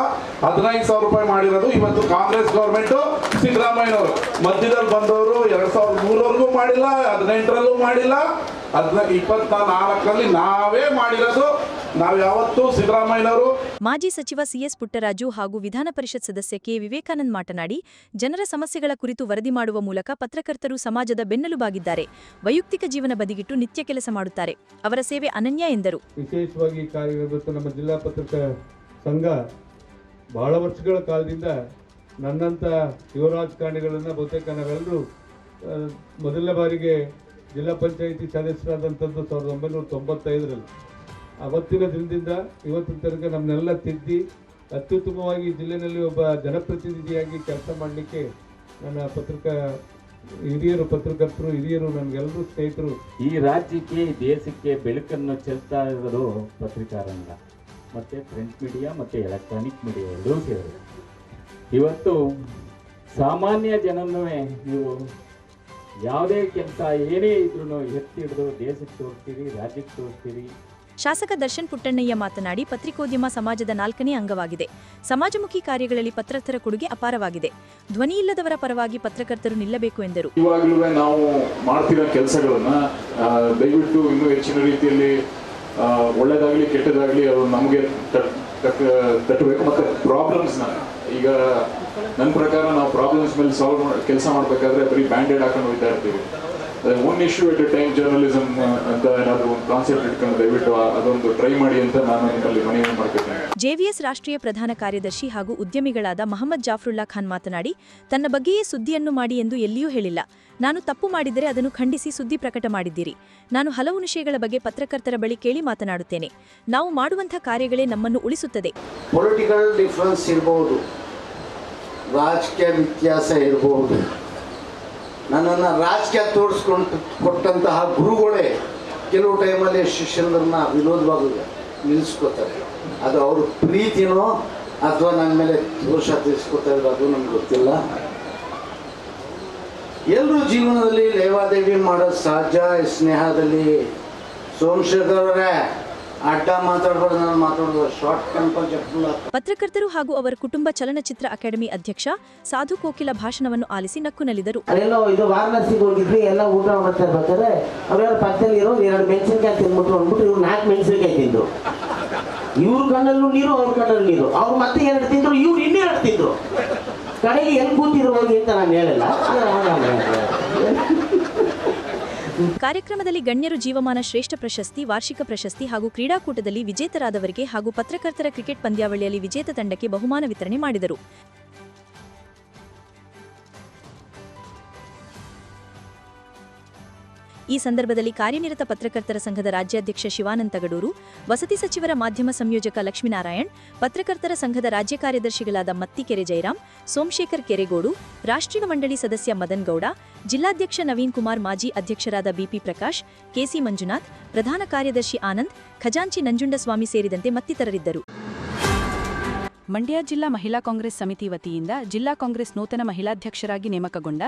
ಹದಿನೈದು ಸಾವಿರ ರೂಪಾಯಿ ಮಾಡಿರೋದು ಇವತ್ತು ಕಾಂಗ್ರೆಸ್ ಗೌರ್ಮೆಂಟು ಸಿದ್ದರಾಮಯ್ಯನವರು. ಮಧ್ಯದಲ್ಲಿ ಬಂದವರು ಎರಡು ಸಾವಿರದ ಮೂರವರೆಗೂ ಮಾಡಿಲ್ಲ, ಹದಿನೆಂಟರಲ್ಲೂ ಮಾಡಿಲ್ಲ. ಹದಿನ ಇಪ್ಪತ್ತ ನಾಲ್ಕರಲ್ಲಿ ನಾವೇ ಮಾಡಿರೋದು. ನಾವು ಯಾವತ್ತೂ ಸಿದ್ದರಾಮಯ್ಯನವರು ಮಾಜಿ ಸಚಿವ ಸಿಎಸ್ ಪುಟ್ಟರಾಜು ಹಾಗೂ ವಿಧಾನ ಪರಿಷತ್ ಸದಸ್ಯ ಕೆ. ವಿವೇಕಾನಂದ್ ಮಾತನಾಡಿ ಜನರ ಸಮಸ್ಯೆಗಳ ಕುರಿತು ವರದಿ ಮಾಡುವ ಮೂಲಕ ಪತ್ರಕರ್ತರು ಸಮಾಜದ ಬೆನ್ನೆಲುಬಾಗಿದ್ದಾರೆ. ವೈಯಕ್ತಿಕ ಜೀವನ ಬದಿಗಿಟ್ಟು ನಿತ್ಯ ಕೆಲಸ ಮಾಡುತ್ತಾರೆ. ಅವರ ಸೇವೆ ಅನನ್ಯ ಎಂದರು. ವಿಶೇಷವಾಗಿ ಕಾರ್ಯನಿರ್ವಹಿಸುವ ನಮ್ಮ ಜಿಲ್ಲಾ ಪತ್ರಿಕಾ ಸಂಘ ಬಹಳ ವರ್ಷಗಳ ಕಾಲದಿಂದ ನನ್ನಂಥ ಯುವ ರಾಜಕಾರಣಿಗಳನ್ನು ಬಹುತೇಕ ನಾವೆಲ್ಲರೂ ಮೊದಲನೇ ಬಾರಿಗೆ ಜಿಲ್ಲಾ ಪಂಚಾಯಿತಿ ಸದಸ್ಯರಾದಂಥದ್ದು ಸಾವಿರದ ಒಂಬೈನೂರ ತೊಂಬತ್ತೈದರಲ್ಲಿ. ಅವತ್ತಿನ ದಿನದಿಂದ ಇವತ್ತಿನ ತನಕ ನಮ್ಮನ್ನೆಲ್ಲ ತಿದ್ದಿ ಅತ್ಯುತ್ತಮವಾಗಿ ಜಿಲ್ಲೆಯಲ್ಲಿ ಒಬ್ಬ ಜನಪ್ರತಿನಿಧಿಯಾಗಿ ಕೆಲಸ ಮಾಡಲಿಕ್ಕೆ ನನ್ನ ಪತ್ರಿಕಾ, ಹಿರಿಯರು ಪತ್ರಕರ್ತರು, ಹಿರಿಯರು ನಮಗೆಲ್ಲರೂ ಸ್ನೇಹಿತರು. ಈ ರಾಜ್ಯಕ್ಕೆ ದೇಶಕ್ಕೆ ಬೆಳಕನ್ನು ಚೆಲ್ತಾ ಇರೋದು ಪತ್ರಿಕಾ ರಂಗ ಮತ್ತು ಪ್ರಿಂಟ್ ಮೀಡಿಯಾ, ಮತ್ತು ಎಲೆಕ್ಟ್ರಾನಿಕ್ ಮೀಡಿಯಾ ಎರಡೂ ಸೇರಿದೆ. ಇವತ್ತು ಸಾಮಾನ್ಯ ಜನನೂ ನೀವು ಯಾವುದೇ ಕೆಲಸ ಏನೇ ಇದ್ರೂ ಎತ್ತಿ ಹಿಡಿದು ದೇಶಕ್ಕೆ ತೋರಿಸ್ತೀರಿ ರಾಜ್ಯಕ್ಕೆ ತೋರಿಸ್ತೀರಿ. ಶಾಸಕ ದರ್ಶನ್ ಪುಟ್ಟಣ್ಣಯ್ಯ ಮಾತನಾಡಿ ಪತ್ರಿಕೋದ್ಯಮ ಸಮಾಜದ ನಾಲ್ಕನೇ ಅಂಗವಾಗಿದೆ. ಸಮಾಜಮುಖಿ ಕಾರ್ಯಗಳಲ್ಲಿ ಪತ್ರಕರ್ತರ ಕೊಡುಗೆ ಅಪಾರವಾಗಿದೆ. ಧ್ವನಿ ಇಲ್ಲದವರ ಪರವಾಗಿ ಪತ್ರಕರ್ತರು ನಿಲ್ಲಬೇಕು ಎಂದರು. ಇವಾಗಲೂ ನಾವು ಮಾಡ್ತಿರೋ ಕೆಲಸಗಳನ್ನ ದಯವಿಟ್ಟು ಇನ್ನೂ ಹೆಚ್ಚಿನ ರೀತಿಯಲ್ಲಿ ಒಳ್ಳೆದಾಗ್ಲಿ ಒಳ್ಳೇದಾಗ್ಲಿ ಕೆಟ್ಟದಾಗ್ಲಿ ಅದು ನಮಗೆ ತಟ್ಟಬೇಕು. ಮತ್ತೆ ಪ್ರಾಬ್ಲಮ್ಸ್ನ ಈಗ ನನ್ನ ಪ್ರಕಾರ ನಾವು ಪ್ರಾಬ್ಲಮ್ಸ್ ಮೇಲೆ ಸಾಲ್ವ್ ಕೆಲಸ ಮಾಡಬೇಕಾದ್ರೆ ಬರೀ ಬ್ಯಾಂಡೇಡ್ ಹಾಕೊಂಡು ಹೋಗ್ತಾ ಇರ್ತೀವಿ. One issue at a time journalism ಅಂತ ಏನಾದರೂ ಒಂದು ಕಾನ್ಸೆಪ್ಟ್ ಇಟ್ಕೊಂಡು ದಯವಿಟ್ಟು ಅದೊಂದು ಟ್ರೈ ಮಾಡಿ ಅಂತ ನಾನು ನಿಮ್ಮಲ್ಲಿ ಮನವಿ ಮಾಡ್ತಿದ್ದೇನೆ ಜೆವಿಎಸ್ ರಾಷ್ಟ್ರೀಯ ಪ್ರಧಾನ ಕಾರ್ಯದರ್ಶಿ ಹಾಗೂ ಉದ್ಯಮಿಗಳಾದ ಮಹಮ್ಮದ್ ಜಾಫ್ರುಲ್ಲಾ ಖಾನ್ ಮಾತನಾಡಿ ತನ್ನ ಬಗ್ಗೆಯೇ ಸುದ್ದಿಯನ್ನು ಮಾಡಿ ಎಂದು ಎಲ್ಲಿಯೂ ಹೇಳಿಲ್ಲ. ನಾನು ತಪ್ಪು ಮಾಡಿದರೆ ಅದನ್ನು ಖಂಡಿಸಿ ಸುದ್ದಿ ಪ್ರಕಟ ಮಾಡಿದ್ದೀರಿ. ನಾನು ಹಲವು ವಿಷಯಗಳ ಬಗ್ಗೆ ಪತ್ರಕರ್ತರ ಬಳಿ ಕೇಳಿ ಮಾತನಾಡುತ್ತೇನೆ. ನಾವು ಮಾಡುವಂಥ ಕಾರ್ಯಗಳೇ ನಮ್ಮನ್ನು ಉಳಿಸುತ್ತದೆ. ಪೊಲಿಟಿಕಲ್ ಡಿಫ್ರೆನ್ಸ್ ಇರಬಹುದು ರಾಜಕೀಯ ವ್ಯತ್ಯಾಸ ಇರಬಹುದು ನನ್ನನ್ನು ರಾಜಕೀಯ ತೋರಿಸ್ಕೊಂಡು ಕೊಟ್ಟಂತಹ ಗುರುಗಳೇ, ಕೆಲವು ಟೈಮಲ್ಲಿ ಶಿಷ್ಯಂದ್ರನ್ನ ವಿನೋದವಾಗಿ ನಿಲ್ಲಿಸ್ಕೋತಾರೆ. ಅದು ಅವ್ರ ಪ್ರೀತಿನೋ ಅಥವಾ ನನ್ನ ಮೇಲೆ ದೋಷ ತೀರಿಸ್ಕೊತಾ ಇರೋ ಅದು ನನಗೆ ಗೊತ್ತಿಲ್ಲ. ಎಲ್ಲರೂ ಜೀವನದಲ್ಲಿ ಲೇವಾದೇವಿ ಮಾಡೋದು ಸಹಜ ಸ್ನೇಹದಲ್ಲಿ ಸೋಮಶೇಖರ್ ಅವರೇ. ಪತ್ರಕರ್ತರು ಹಾಗೂ ಅವರ ಕುಟುಂಬ ಚಲನಚಿತ್ರ ಅಕಾಡೆಮಿ ಅಧ್ಯಕ್ಷ ಸಾಧು ಕೋಕಿಲ ಭಾಷಣವನ್ನು ಆಲಿಸಿ ನಕ್ಕು ನಲಿದರು ಇದು ವಾರಣಾಸಿಗೆ ಹೋಗಿದ್ವಿ ಎಲ್ಲ ಊಟ ಮಾಡ್ತಾ ಇರ್ಬೇಕಾದ್ರೆ ಅವ್ರ್ಯಾರ ಪಕ್ಕದಲ್ಲಿ ಇರೋ ಎರಡು ಮೆಣಸಿನ್ಕಾಯಿ ತಿಂದ್ಬಿಟ್ಟು ಅಂದ್ಬಿಟ್ಟು ಇವ್ರು ನಾಲ್ಕು ಮೆಣಸಿನ್ಕಾಯಿ ತಿಂದ್ರು. ಇವ್ರ ಕಣ್ಣಲ್ಲೂ ನೀರು ಅವ್ರ ಕಣ್ಣಲ್ಲೂ ನೀರು. ಅವ್ರು ಮತ್ತೆ ಎರಡು ತಿಂದ್ರು ಇವ್ರು ಇನ್ನೆರಡು ತಿಂದ್ರು. ಕಡೆಗೆ ಎಲ್ಲಿ ಕೂತಿರೋ ಹೋಗಿ ಅಂತ ನಾನು ಹೇಳಿಲ್ಲ. ಕಾರ್ಯಕ್ರಮದಲ್ಲಿ ಗಣ್ಯರು ಜೀವಮಾನ ಶ್ರೇಷ್ಠ ಪ್ರಶಸ್ತಿ, ವಾರ್ಷಿಕ ಪ್ರಶಸ್ತಿ ಹಾಗೂ ಕ್ರೀಡಾಕೂಟದಲ್ಲಿ ವಿಜೇತರಾದವರಿಗೆ ಹಾಗೂ ಪತ್ರಕರ್ತರ ಕ್ರಿಕೆಟ್ ಪಂದ್ಯಾವಳಿಯಲ್ಲಿ ವಿಜೇತ ತಂಡಕ್ಕೆ ಬಹುಮಾನ ವಿತರಣೆ ಮಾಡಿದರು. ಈ ಸಂದರ್ಭದಲ್ಲಿ ಕಾರ್ಯನಿರತ ಪತ್ರಕರ್ತರ ಸಂಘದ ರಾಜ್ಯಾಧ್ಯಕ್ಷ ಶಿವಾನಂದ ತಗಡೂರು, ವಸತಿ ಸಚಿವರ ಮಾಧ್ಯಮ ಸಂಯೋಜಕ ಲಕ್ಷ್ಮೀನಾರಾಯಣ್, ಪತ್ರಕರ್ತರ ಸಂಘದ ರಾಜ್ಯ ಕಾರ್ಯದರ್ಶಿಗಳಾದ ಮತ್ತಿಕೆರೆ ಜಯರಾಮ್ ಸೋಮಶೇಖರ್ ಕೆರೆಗೋಡು, ರಾಷ್ಟ್ರೀಯ ಮಂಡಳಿ ಸದಸ್ಯ ಮದನ್ ಗೌಡ, ಜಿಲ್ಲಾಧ್ಯಕ್ಷ ನವೀನ್ ಕುಮಾರ್ ಮಾಜಿ ಅಧ್ಯಕ್ಷರಾದ ಬಿಪಿ ಪ್ರಕಾಶ್ ಕೆಸಿ ಮಂಜುನಾಥ್, ಪ್ರಧಾನ ಕಾರ್ಯದರ್ಶಿ ಆನಂದ್, ಖಜಾಂಚಿ ನಂಜುಂಡಸ್ವಾಮಿ ಸೇರಿದಂತೆ ಮತ್ತಿತರರಿದ್ದರು. ಮಂಡ್ಯ ಜಿಲ್ಲಾ ಮಹಿಳಾ ಕಾಂಗ್ರೆಸ್ ಸಮಿತಿ ವತಿಯಿಂದ ಜಿಲ್ಲಾ ಕಾಂಗ್ರೆಸ್ ನೂತನ ಮಹಿಳಾಧ್ಯಕ್ಷರಾಗಿ ನೇಮಕಗೊಂಡ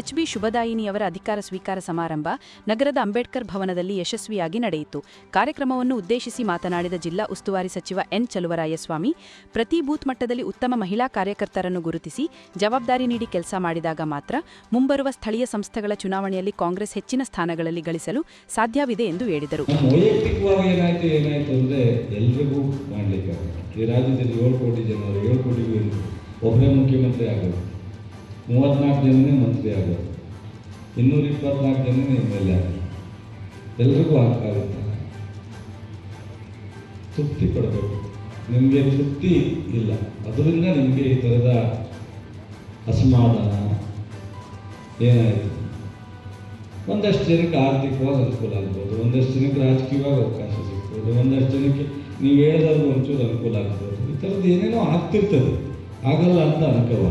ಎಚ್ಬಿ ಶುಭದಾಯಿನಿಯವರ ಅಧಿಕಾರ ಸ್ವೀಕಾರ ಸಮಾರಂಭ ನಗರದ ಅಂಬೇಡ್ಕರ್ ಭವನದಲ್ಲಿ ಯಶಸ್ವಿಯಾಗಿ ನಡೆಯಿತು. ಕಾರ್ಯಕ್ರಮವನ್ನು ಉದ್ದೇಶಿಸಿ ಮಾತನಾಡಿದ ಜಿಲ್ಲಾ ಉಸ್ತುವಾರಿ ಸಚಿವ ಎನ್ ಚಲುವರಾಯಸ್ವಾಮಿ, ಪ್ರತಿ ಬೂತ್ ಮಟ್ಟದಲ್ಲಿ ಉತ್ತಮ ಮಹಿಳಾ ಕಾರ್ಯಕರ್ತರನ್ನು ಗುರುತಿಸಿ ಜವಾಬ್ದಾರಿ ನೀಡಿ ಕೆಲಸ ಮಾಡಿದಾಗ ಮಾತ್ರ ಮುಂಬರುವ ಸ್ಥಳೀಯ ಸಂಸ್ಥೆಗಳ ಚುನಾವಣೆಯಲ್ಲಿ ಕಾಂಗ್ರೆಸ್ ಹೆಚ್ಚಿನ ಸ್ಥಾನಗಳಲ್ಲಿ ಗಳಿಸಲು ಸಾಧ್ಯವಿದೆ ಎಂದು ಹೇಳಿದರು. ಈ ರಾಜ್ಯದಲ್ಲಿ ಏಳು ಕೋಟಿ ಜನ ಏಳು ಕೋಟಿ ಒಬ್ಬರೇ ಮುಖ್ಯಮಂತ್ರಿ ಆಗೋದು ಮೂವತ್ತ್ನಾಲ್ಕು ಜನನೇ ಮಂತ್ರಿ ಆಗೋದು ಇನ್ನೂರ ಇಪ್ಪತ್ನಾಲ್ಕು ಜನನೇ ಎಂ ಎಲ್ ಎ ಆಗೋದು ಎಲ್ರಿಗೂ ಆಗುತ್ತೆ ತೃಪ್ತಿ ಪಡಬೇಕು. ನಿಮಗೆ ತೃಪ್ತಿ ಇಲ್ಲ. ಅದರಿಂದ ನಿಮಗೆ ಈ ಥರದ ಅಸಮಾಧಾನ ಏನಾಯಿತು? ಒಂದಷ್ಟು ಜನಕ್ಕೆ ಆರ್ಥಿಕವಾಗಿ ಅನುಕೂಲ ಆಗ್ಬೋದು, ಒಂದಷ್ಟು ಜನಕ್ಕೆ ರಾಜಕೀಯವಾಗಿ ಅವಕಾಶ ಸಿಗ್ಬೋದು, ಒಂದಷ್ಟು ಜನಕ್ಕೆ ನೀವು ಹೇಳಿದಾಗ ಒಂಚೂರು ಅನುಕೂಲ ಆಗ್ತದೆ ಈ ಥರದ್ದು ಏನೇನೋ ಆಗ್ತಿರ್ತದೆ. ಆಗಲ್ಲ ಅಂತ ಅನುಕೂಲ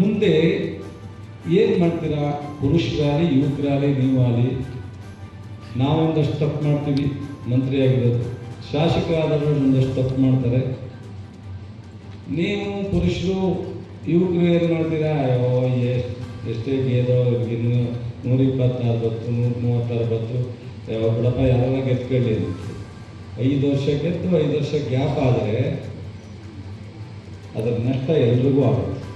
ಮುಂದೆ ಏನು ಮಾಡ್ತೀರಾ? ಪುರುಷರಾಗಲಿ, ಯುವಕರಾಗಲಿ, ನೀವಾಗಲಿ, ನಾವೊಂದಷ್ಟು ತಪ್ಪು ಮಾಡ್ತೀವಿ ಮಂತ್ರಿ ಆಗಿರೋದು ಶಾಸಕರಾದವರು ಒಂದಷ್ಟು ತಪ್ಪು ಮಾಡ್ತಾರೆ. ನೀವು ಪುರುಷರು, ಯುವಕರು ಏನು ಮಾಡ್ತೀರಾ? ಅಯ್ಯೋ, ಎಷ್ಟು ಗೇದೋ ಇನ್ನು ನೂರ ಇಪ್ಪತ್ತಾರು ಬತ್ತು ನೂರ ಮೂವತ್ತಾರು ಬತ್ತು ಅಯ್ಯೋ ಬಿಡಪ್ಪ ಯಾವಾಗ ಗೆದ್ಕೊಳ್ಳಿ ಐದು ವರ್ಷ ಗೆದ್ದು ಐದು ವರ್ಷ ಗ್ಯಾಪ್ ಆದರೆ ಅದರ ನಷ್ಟ ಎಲ್ರಿಗೂ ಆಗುತ್ತೆ.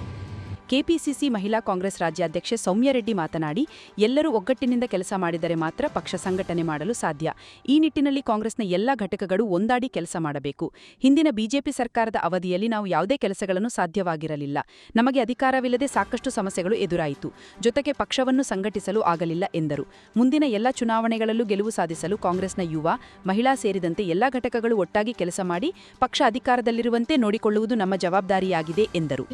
ಕೆಪಿಸಿಸಿ ಮಹಿಳಾ ಕಾಂಗ್ರೆಸ್ ರಾಜ್ಯಾಧ್ಯಕ್ಷೆ ಸೌಮ್ಯರೆಡ್ಡಿ ಮಾತನಾಡಿ, ಎಲ್ಲರೂ ಒಗ್ಗಟ್ಟಿನಿಂದ ಕೆಲಸ ಮಾಡಿದರೆ ಮಾತ್ರ ಪಕ್ಷ ಸಂಘಟನೆ ಮಾಡಲು ಸಾಧ್ಯ. ಈ ನಿಟ್ಟಿನಲ್ಲಿ ಕಾಂಗ್ರೆಸ್ನ ಎಲ್ಲ ಘಟಕಗಳು ಒಂದಾಡಿ ಕೆಲಸ ಮಾಡಬೇಕು. ಹಿಂದಿನ ಬಿಜೆಪಿ ಸರ್ಕಾರದ ಅವಧಿಯಲ್ಲಿ ನಾವು ಯಾವುದೇ ಕೆಲಸಗಳನ್ನು ಸಾಧ್ಯವಾಗಿರಲಿಲ್ಲ. ನಮಗೆ ಅಧಿಕಾರವಿಲ್ಲದೆ ಸಾಕಷ್ಟು ಸಮಸ್ಯೆಗಳು ಎದುರಾಯಿತು. ಜೊತೆಗೆ ಪಕ್ಷವನ್ನು ಸಂಘಟಿಸಲು ಆಗಲಿಲ್ಲ ಎಂದರು. ಮುಂದಿನ ಎಲ್ಲ ಚುನಾವಣೆಗಳಲ್ಲೂ ಗೆಲುವು ಸಾಧಿಸಲು ಕಾಂಗ್ರೆಸ್ನ ಯುವ, ಮಹಿಳಾ ಸೇರಿದಂತೆ ಎಲ್ಲ ಘಟಕಗಳು ಒಟ್ಟಾಗಿ ಕೆಲಸ ಮಾಡಿ, ಪಕ್ಷ ಅಧಿಕಾರದಲ್ಲಿರುವಂತೆ ನೋಡಿಕೊಳ್ಳುವುದು ನಮ್ಮ ಜವಾಬ್ದಾರಿಯಾಗಿದೆ ಎಂದರು.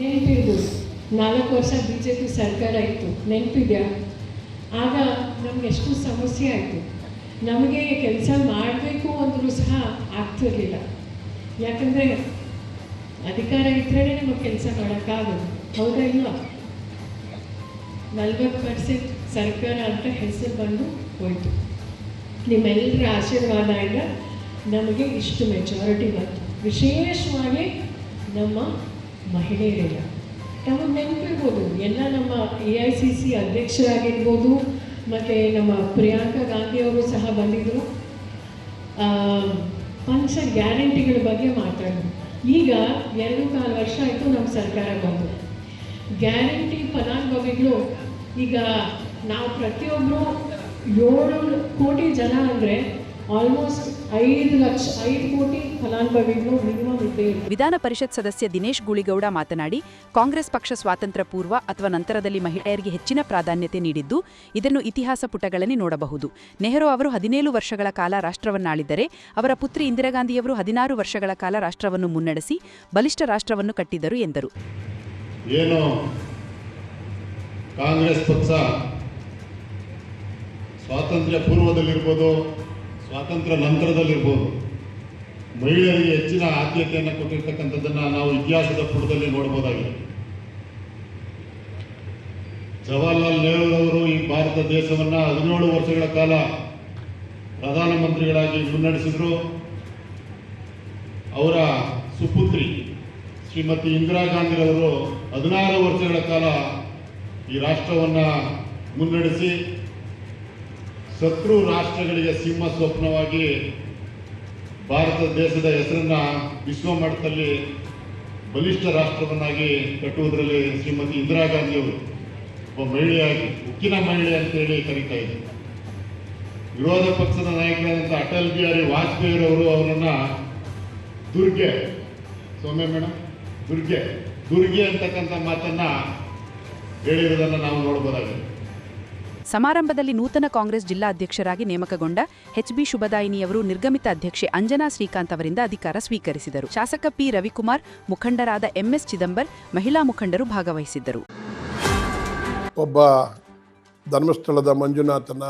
ನಾಲ್ಕು ವರ್ಷ ಬಿ ಜೆ ಪಿ ಸರ್ಕಾರ ಇತ್ತು, ನೆನಪಿದೆಯಾ? ಆಗ ನಮ್ಗೆ ಎಷ್ಟು ಸಮಸ್ಯೆ ಆಯಿತು. ನಮಗೆ ಕೆಲಸ ಮಾಡಬೇಕು ಅಂದರೂ ಸಹ ಆಗ್ತಿರಲಿಲ್ಲ. ಯಾಕಂದರೆ ಅಧಿಕಾರ ಇದ್ರೇ ನಮಗೆ ಕೆಲಸ ಮಾಡೋಕ್ಕಾಗೋದು. ಹೌದಾ ಇಲ್ಲ ನಲ್ವತ್ತು ಪರ್ಸೆಂಟ್ ಸರ್ಕಾರ ಅಂತ ಹೆಸರು ಬಂದು ಹೋಯಿತು. ನಿಮ್ಮೆಲ್ಲರ ಆಶೀರ್ವಾದದಿಂದ ನಮಗೆ ಇಷ್ಟು ಮೆಜಾರಿಟಿ ಬಂತು. ವಿಶೇಷವಾಗಿ ನಮ್ಮ ಮಹಿಳೆಯರಿಲ್ಲ. ನಮಗೆ ನೆನಪಿರ್ಬೋದು. ಎಲ್ಲ ನಮ್ಮ ಎ ಐ ಸಿ ಸಿ ಅಧ್ಯಕ್ಷರಾಗಿರ್ಬೋದು, ಮತ್ತು ನಮ್ಮ ಪ್ರಿಯಾಂಕಾ ಗಾಂಧಿಯವರು ಸಹ ಬಂದಿದ್ದರು ಪಂಚ ಗ್ಯಾರಂಟಿಗಳ ಬಗ್ಗೆ ಮಾತಾಡೋದು. ಈಗ ಎರಡು ಕಾಲು ವರ್ಷ ಆಯಿತು ನಮ್ಮ ಸರ್ಕಾರ ಬಂದು. ಗ್ಯಾರಂಟಿ ಫಲಾನುಭವಿಗಳು, ಈಗ ನಾವು ಪ್ರತಿಯೊಬ್ಬರು ಏಳು ಕೋಟಿ ಜನ ಅಂದರೆ ಆಲ್ಮೋಸ್ಟ್ ಐದು ಲಕ್ಷ ಐದು ಕೋಟಿ ಫಲಾನುಭವಿಗಳು ಮಿನಿಮಮ್ ಇದ್ದೇ ವಿಧಾನ ಪರಿಷತ್ ಸದಸ್ಯ ದಿನೇಶ್ ಗೂಳಿಗೌಡ ಮಾತನಾಡಿ ಕಾಂಗ್ರೆಸ್ ಪಕ್ಷ ಸ್ವಾತಂತ್ರ್ಯ ಪೂರ್ವ ಅಥವಾ ನಂತರದಲ್ಲಿ ಮಹಿಳೆಯರಿಗೆ ಹೆಚ್ಚಿನ ಪ್ರಾಧಾನ್ಯತೆ ನೀಡಿದ್ದು ಇದನ್ನು ಇತಿಹಾಸ ಪುಟಗಳಲ್ಲಿ ನೋಡಬಹುದು. ನೆಹರು ಅವರು ಹದಿನೇಳು ವರ್ಷಗಳ ಕಾಲ ರಾಷ್ಟ್ರವನ್ನಾಳಿದರೆ ಅವರ ಪುತ್ರಿ ಇಂದಿರಾಗಾಂಧಿಯವರು ಹದಿನಾರು ವರ್ಷಗಳ ಕಾಲ ರಾಷ್ಟ್ರವನ್ನು ಮುನ್ನಡೆಸಿ ಬಲಿಷ್ಠ ರಾಷ್ಟ್ರವನ್ನು ಕಟ್ಟಿದರು ಎಂದರು. ಏನು? ಕಾಂಗ್ರೆಸ್ ಪಕ್ಷ ಸ್ವಾತಂತ್ರ್ಯ ಪೂರ್ವದಲ್ಲಿರ್ಬೋದು ಸ್ವಾತಂತ್ರ್ಯ ನಂತರದಲ್ಲಿರ್ಬೋದು. ಮಹಿಳೆಯರಿಗೆ ಹೆಚ್ಚಿನ ಆದ್ಯತೆಯನ್ನು ಕೊಟ್ಟಿರ್ತಕ್ಕಂಥದ್ದನ್ನು ನಾವು ಇತಿಹಾಸದ ಪುಟದಲ್ಲಿ ನೋಡ್ಬೋದಾಗಿದೆ. ಜವಾಹರ್ಲಾಲ್ ನೆಹರೂರವರು ಈ ಭಾರತ ದೇಶವನ್ನು ಹದಿನೇಳು ವರ್ಷಗಳ ಕಾಲ ಪ್ರಧಾನಮಂತ್ರಿಗಳಾಗಿ ಮುನ್ನಡೆಸಿದ್ರು. ಅವರ ಸುಪುತ್ರಿ ಶ್ರೀಮತಿ ಇಂದಿರಾ ಗಾಂಧಿರವರು ಹದಿನಾರು ವರ್ಷಗಳ ಕಾಲ ಈ ರಾಷ್ಟ್ರವನ್ನು ಮುನ್ನಡೆಸಿ ಶತ್ರು ರಾಷ್ಟ್ರಗಳಿಗೆ ಸಿಂಹ ಸ್ವಪ್ನವಾಗಿ ಭಾರತ ದೇಶದ ಹೆಸರನ್ನ ವಿಶ್ವ ಮಟ್ಟದಲ್ಲಿ ಬಲಿಷ್ಠ ರಾಷ್ಟ್ರವನ್ನಾಗಿ ಕಟ್ಟುವುದರಲ್ಲಿ ಶ್ರೀಮತಿ ಇಂದಿರಾ ಗಾಂಧಿಯವರು ಒಬ್ಬ ಮಹಿಳೆಯಾಗಿ, ಉಕ್ಕಿನ ಮಹಿಳೆ ಅಂತೇಳಿ ಕರೀತಾ ಇದ್ದರು. ವಿರೋಧ ಪಕ್ಷದ ನಾಯಕರಾದಂಥ ಅಟಲ್ ಬಿಹಾರಿ ವಾಜಪೇಯಿರವರು ಅವರನ್ನ ದುರ್ಗೆ, ಸೌಮ್ಯ ಮೇಡಮ್ ದುರ್ಗೆ ದುರ್ಗೆ ಅಂತಕ್ಕಂಥ ಮಾತನ್ನ ಹೇಳಿರೋದನ್ನು ನಾವು ನೋಡ್ಬೋದಾಗಿದೆ. ಸಮಾರಂಭದಲ್ಲಿ ನೂತನ ಕಾಂಗ್ರೆಸ್ ಜಿಲ್ಲಾ ಅಧ್ಯಕ್ಷರಾಗಿ ನೇಮಕಗೊಂಡ ಎಚ್ಬಿ ಶುಭದಾಯಿನಿಯವರು ನಿರ್ಗಮಿತ ಅಧ್ಯಕ್ಷೆ ಅಂಜನಾ ಶ್ರೀಕಾಂತ್ ಅವರಿಂದ ಅಧಿಕಾರ ಸ್ವೀಕರಿಸಿದರು. ಶಾಸಕ ಪಿ ರವಿಕುಮಾರ್, ಮುಖಂಡರಾದ ಎಂಎಸ್ ಚಿದಂಬರ್, ಮಹಿಳಾ ಮುಖಂಡರು ಭಾಗವಹಿಸಿದ್ದರು. ಒಬ್ಬ ಧರ್ಮಸ್ಥಳದ ಮಂಜುನಾಥನ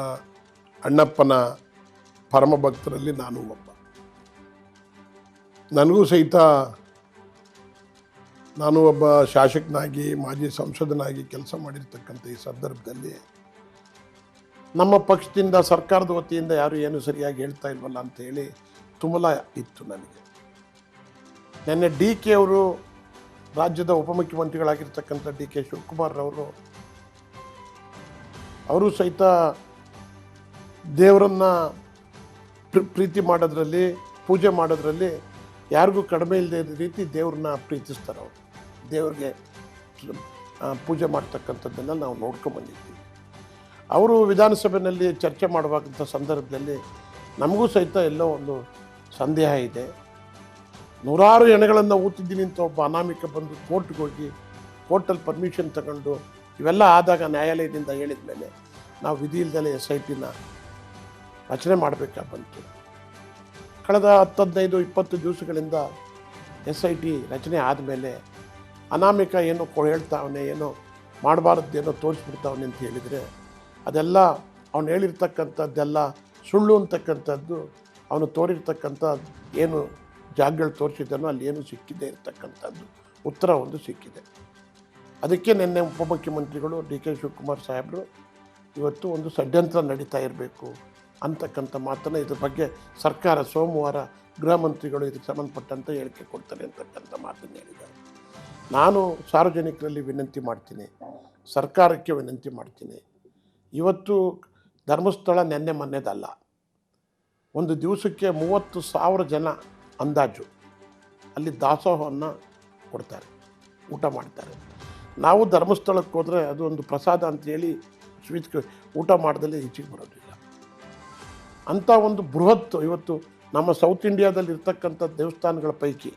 ಅಣ್ಣಪ್ಪನ ಪರಮ ಭಕ್ತರಲ್ಲಿ ನಾನು ಒಬ್ಬ. ನನಗೂ ಸಹಿತ ನಾನು ಒಬ್ಬ ಶಾಸಕನಾಗಿ, ಮಾಜಿ ಸಂಸದನಾಗಿ ಕೆಲಸ ಮಾಡಿರ್ತಕ್ಕಂಥ ಈ ಸಂದರ್ಭದಲ್ಲಿ ನಮ್ಮ ಪಕ್ಷದಿಂದ, ಸರ್ಕಾರದ ವತಿಯಿಂದ ಯಾರು ಏನು ಸರಿಯಾಗಿ ಹೇಳ್ತಾ ಇಲ್ವಲ್ಲ ಅಂತ ಹೇಳಿ ತುಮಲ ಇತ್ತು ನನಗೆ. ನಿನ್ನೆ ಡಿ ಕೆ ಅವರು ರಾಜ್ಯದ ಉಪಮುಖ್ಯಮಂತ್ರಿಗಳಾಗಿರ್ತಕ್ಕಂಥ ಡಿ ಕೆ ಶಿವಕುಮಾರ್ ಅವರು ಅವರು ಸಹಿತ ದೇವರನ್ನ ಪ್ರಿ- ಪ್ರೀತಿ ಮಾಡೋದ್ರಲ್ಲಿ, ಪೂಜೆ ಮಾಡೋದ್ರಲ್ಲಿ ಯಾರಿಗೂ ಕಡಿಮೆ ಇಲ್ಲದೆ ರೀತಿ ದೇವ್ರನ್ನ ಪ್ರೀತಿಸ್ತಾರೆ ಅವರು. ದೇವ್ರಿಗೆ ಪೂಜೆ ಮಾಡ್ತಕ್ಕಂಥದ್ದನ್ನು ನಾವು ನೋಡ್ಕೊಂಬಂದಿದ್ದೀವಿ. ಅವರು ವಿಧಾನಸಭೆಯಲ್ಲಿ ಚರ್ಚೆ ಮಾಡುವಂಥ ಸಂದರ್ಭದಲ್ಲಿ ನಮಗೂ ಸಹಿತ ಎಲ್ಲೋ ಒಂದು ಸಂದೇಹ ಇದೆ. ನೂರಾರು ಎಣೆಗಳನ್ನು ಊತಿದ್ದೀನಿ ಅಂತ ಒಬ್ಬ ಅನಾಮಿಕ ಬಂದು ಕೋರ್ಟ್ಗೆ ಹೋಗಿ ಕೋರ್ಟಲ್ಲಿ ಪರ್ಮಿಷನ್ ತಗೊಂಡು ಇವೆಲ್ಲ ಆದಾಗ ನ್ಯಾಯಾಲಯದಿಂದ ಹೇಳಿದ ಮೇಲೆ ನಾವು ವಿಧಿ ಇಲ್ದಲೇ ಎಸ್ ಐ ಟಿನ ರಚನೆ ಮಾಡಬೇಕಾ ಬಂತು. ಕಳೆದ ಹತ್ತು ಹದಿನೈದು ಇಪ್ಪತ್ತು ದಿವಸಗಳಿಂದ ಎಸ್ ಐ ಟಿ ರಚನೆ ಆದಮೇಲೆ ಅನಾಮಿಕ ಏನೋ ಹೇಳ್ತಾವನೆ, ಏನೋ ಮಾಡಬಾರ್ದೇನೋ ತೋರಿಸ್ಬಿಡ್ತಾವನೆ ಅಂತ ಹೇಳಿದರೆ ಅದೆಲ್ಲ ಅವನು ಹೇಳಿರ್ತಕ್ಕಂಥದ್ದೆಲ್ಲ, ಸುಳ್ಳು ಅಂತಕ್ಕಂಥದ್ದು, ಅವನು ತೋರಿರ್ತಕ್ಕಂಥ ಏನು ಜಾಗಗಳು ತೋರಿಸಿದ್ದನೋ ಅಲ್ಲಿ ಏನು ಸಿಕ್ಕಿದೆ ಇರ್ತಕ್ಕಂಥದ್ದು, ಉತ್ತರ ಒಂದು ಸಿಕ್ಕಿದೆ. ಅದಕ್ಕೆ ನಿನ್ನೆ ಉಪಮುಖ್ಯಮಂತ್ರಿಗಳು ಡಿ ಕೆ ಶಿವಕುಮಾರ್ ಸಾಹೇಬರು ಇವತ್ತು ಒಂದು ಷಡ್ಯಂತ್ರ ನಡೀತಾ ಇರಬೇಕು ಅಂತಕ್ಕಂಥ ಮಾತನ್ನು ಇದ್ರ ಬಗ್ಗೆ ಸರ್ಕಾರ ಸೋಮವಾರ ಗೃಹ ಮಂತ್ರಿಗಳು ಇದಕ್ಕೆ ಸಂಬಂಧಪಟ್ಟಂತೆ ಹೇಳಿಕೆ ಕೊಡ್ತಾರೆ ಅಂತಕ್ಕಂಥ ಮಾತನ್ನು ಹೇಳಿದ್ದಾರೆ. ನಾನು ಸಾರ್ವಜನಿಕರಲ್ಲಿ ವಿನಂತಿ ಮಾಡ್ತೀನಿ, ಸರ್ಕಾರಕ್ಕೆ ವಿನಂತಿ ಮಾಡ್ತೀನಿ ಇವತ್ತು ಧರ್ಮಸ್ಥಳ ನೆನ್ನೆ ಮೊನ್ನೆದಲ್ಲ. ಒಂದು ದಿವಸಕ್ಕೆ ಮೂವತ್ತು ಸಾವಿರ ಜನ ಅಂದಾಜು. ಅಲ್ಲಿ ದಾಸೋಹವನ್ನು ಕೊಡ್ತಾರೆ, ಊಟ ಮಾಡ್ತಾರೆ. ನಾವು ಧರ್ಮಸ್ಥಳಕ್ಕೆ ಹೋದರೆ ಅದು ಒಂದು ಪ್ರಸಾದ ಅಂತೇಳಿ ಸ್ವೀಚ್ ಊಟ ಮಾಡ್ದಲ್ಲಿ ಈಚೆಗೆ ಬರೋದಿಲ್ಲ ಅಂಥ ಒಂದು ಬೃಹತ್ ಇವತ್ತು ನಮ್ಮ ಸೌತ್ ಇಂಡಿಯಾದಲ್ಲಿ ಇರ್ತಕ್ಕಂಥ ದೇವಸ್ಥಾನಗಳ ಪೈಕಿ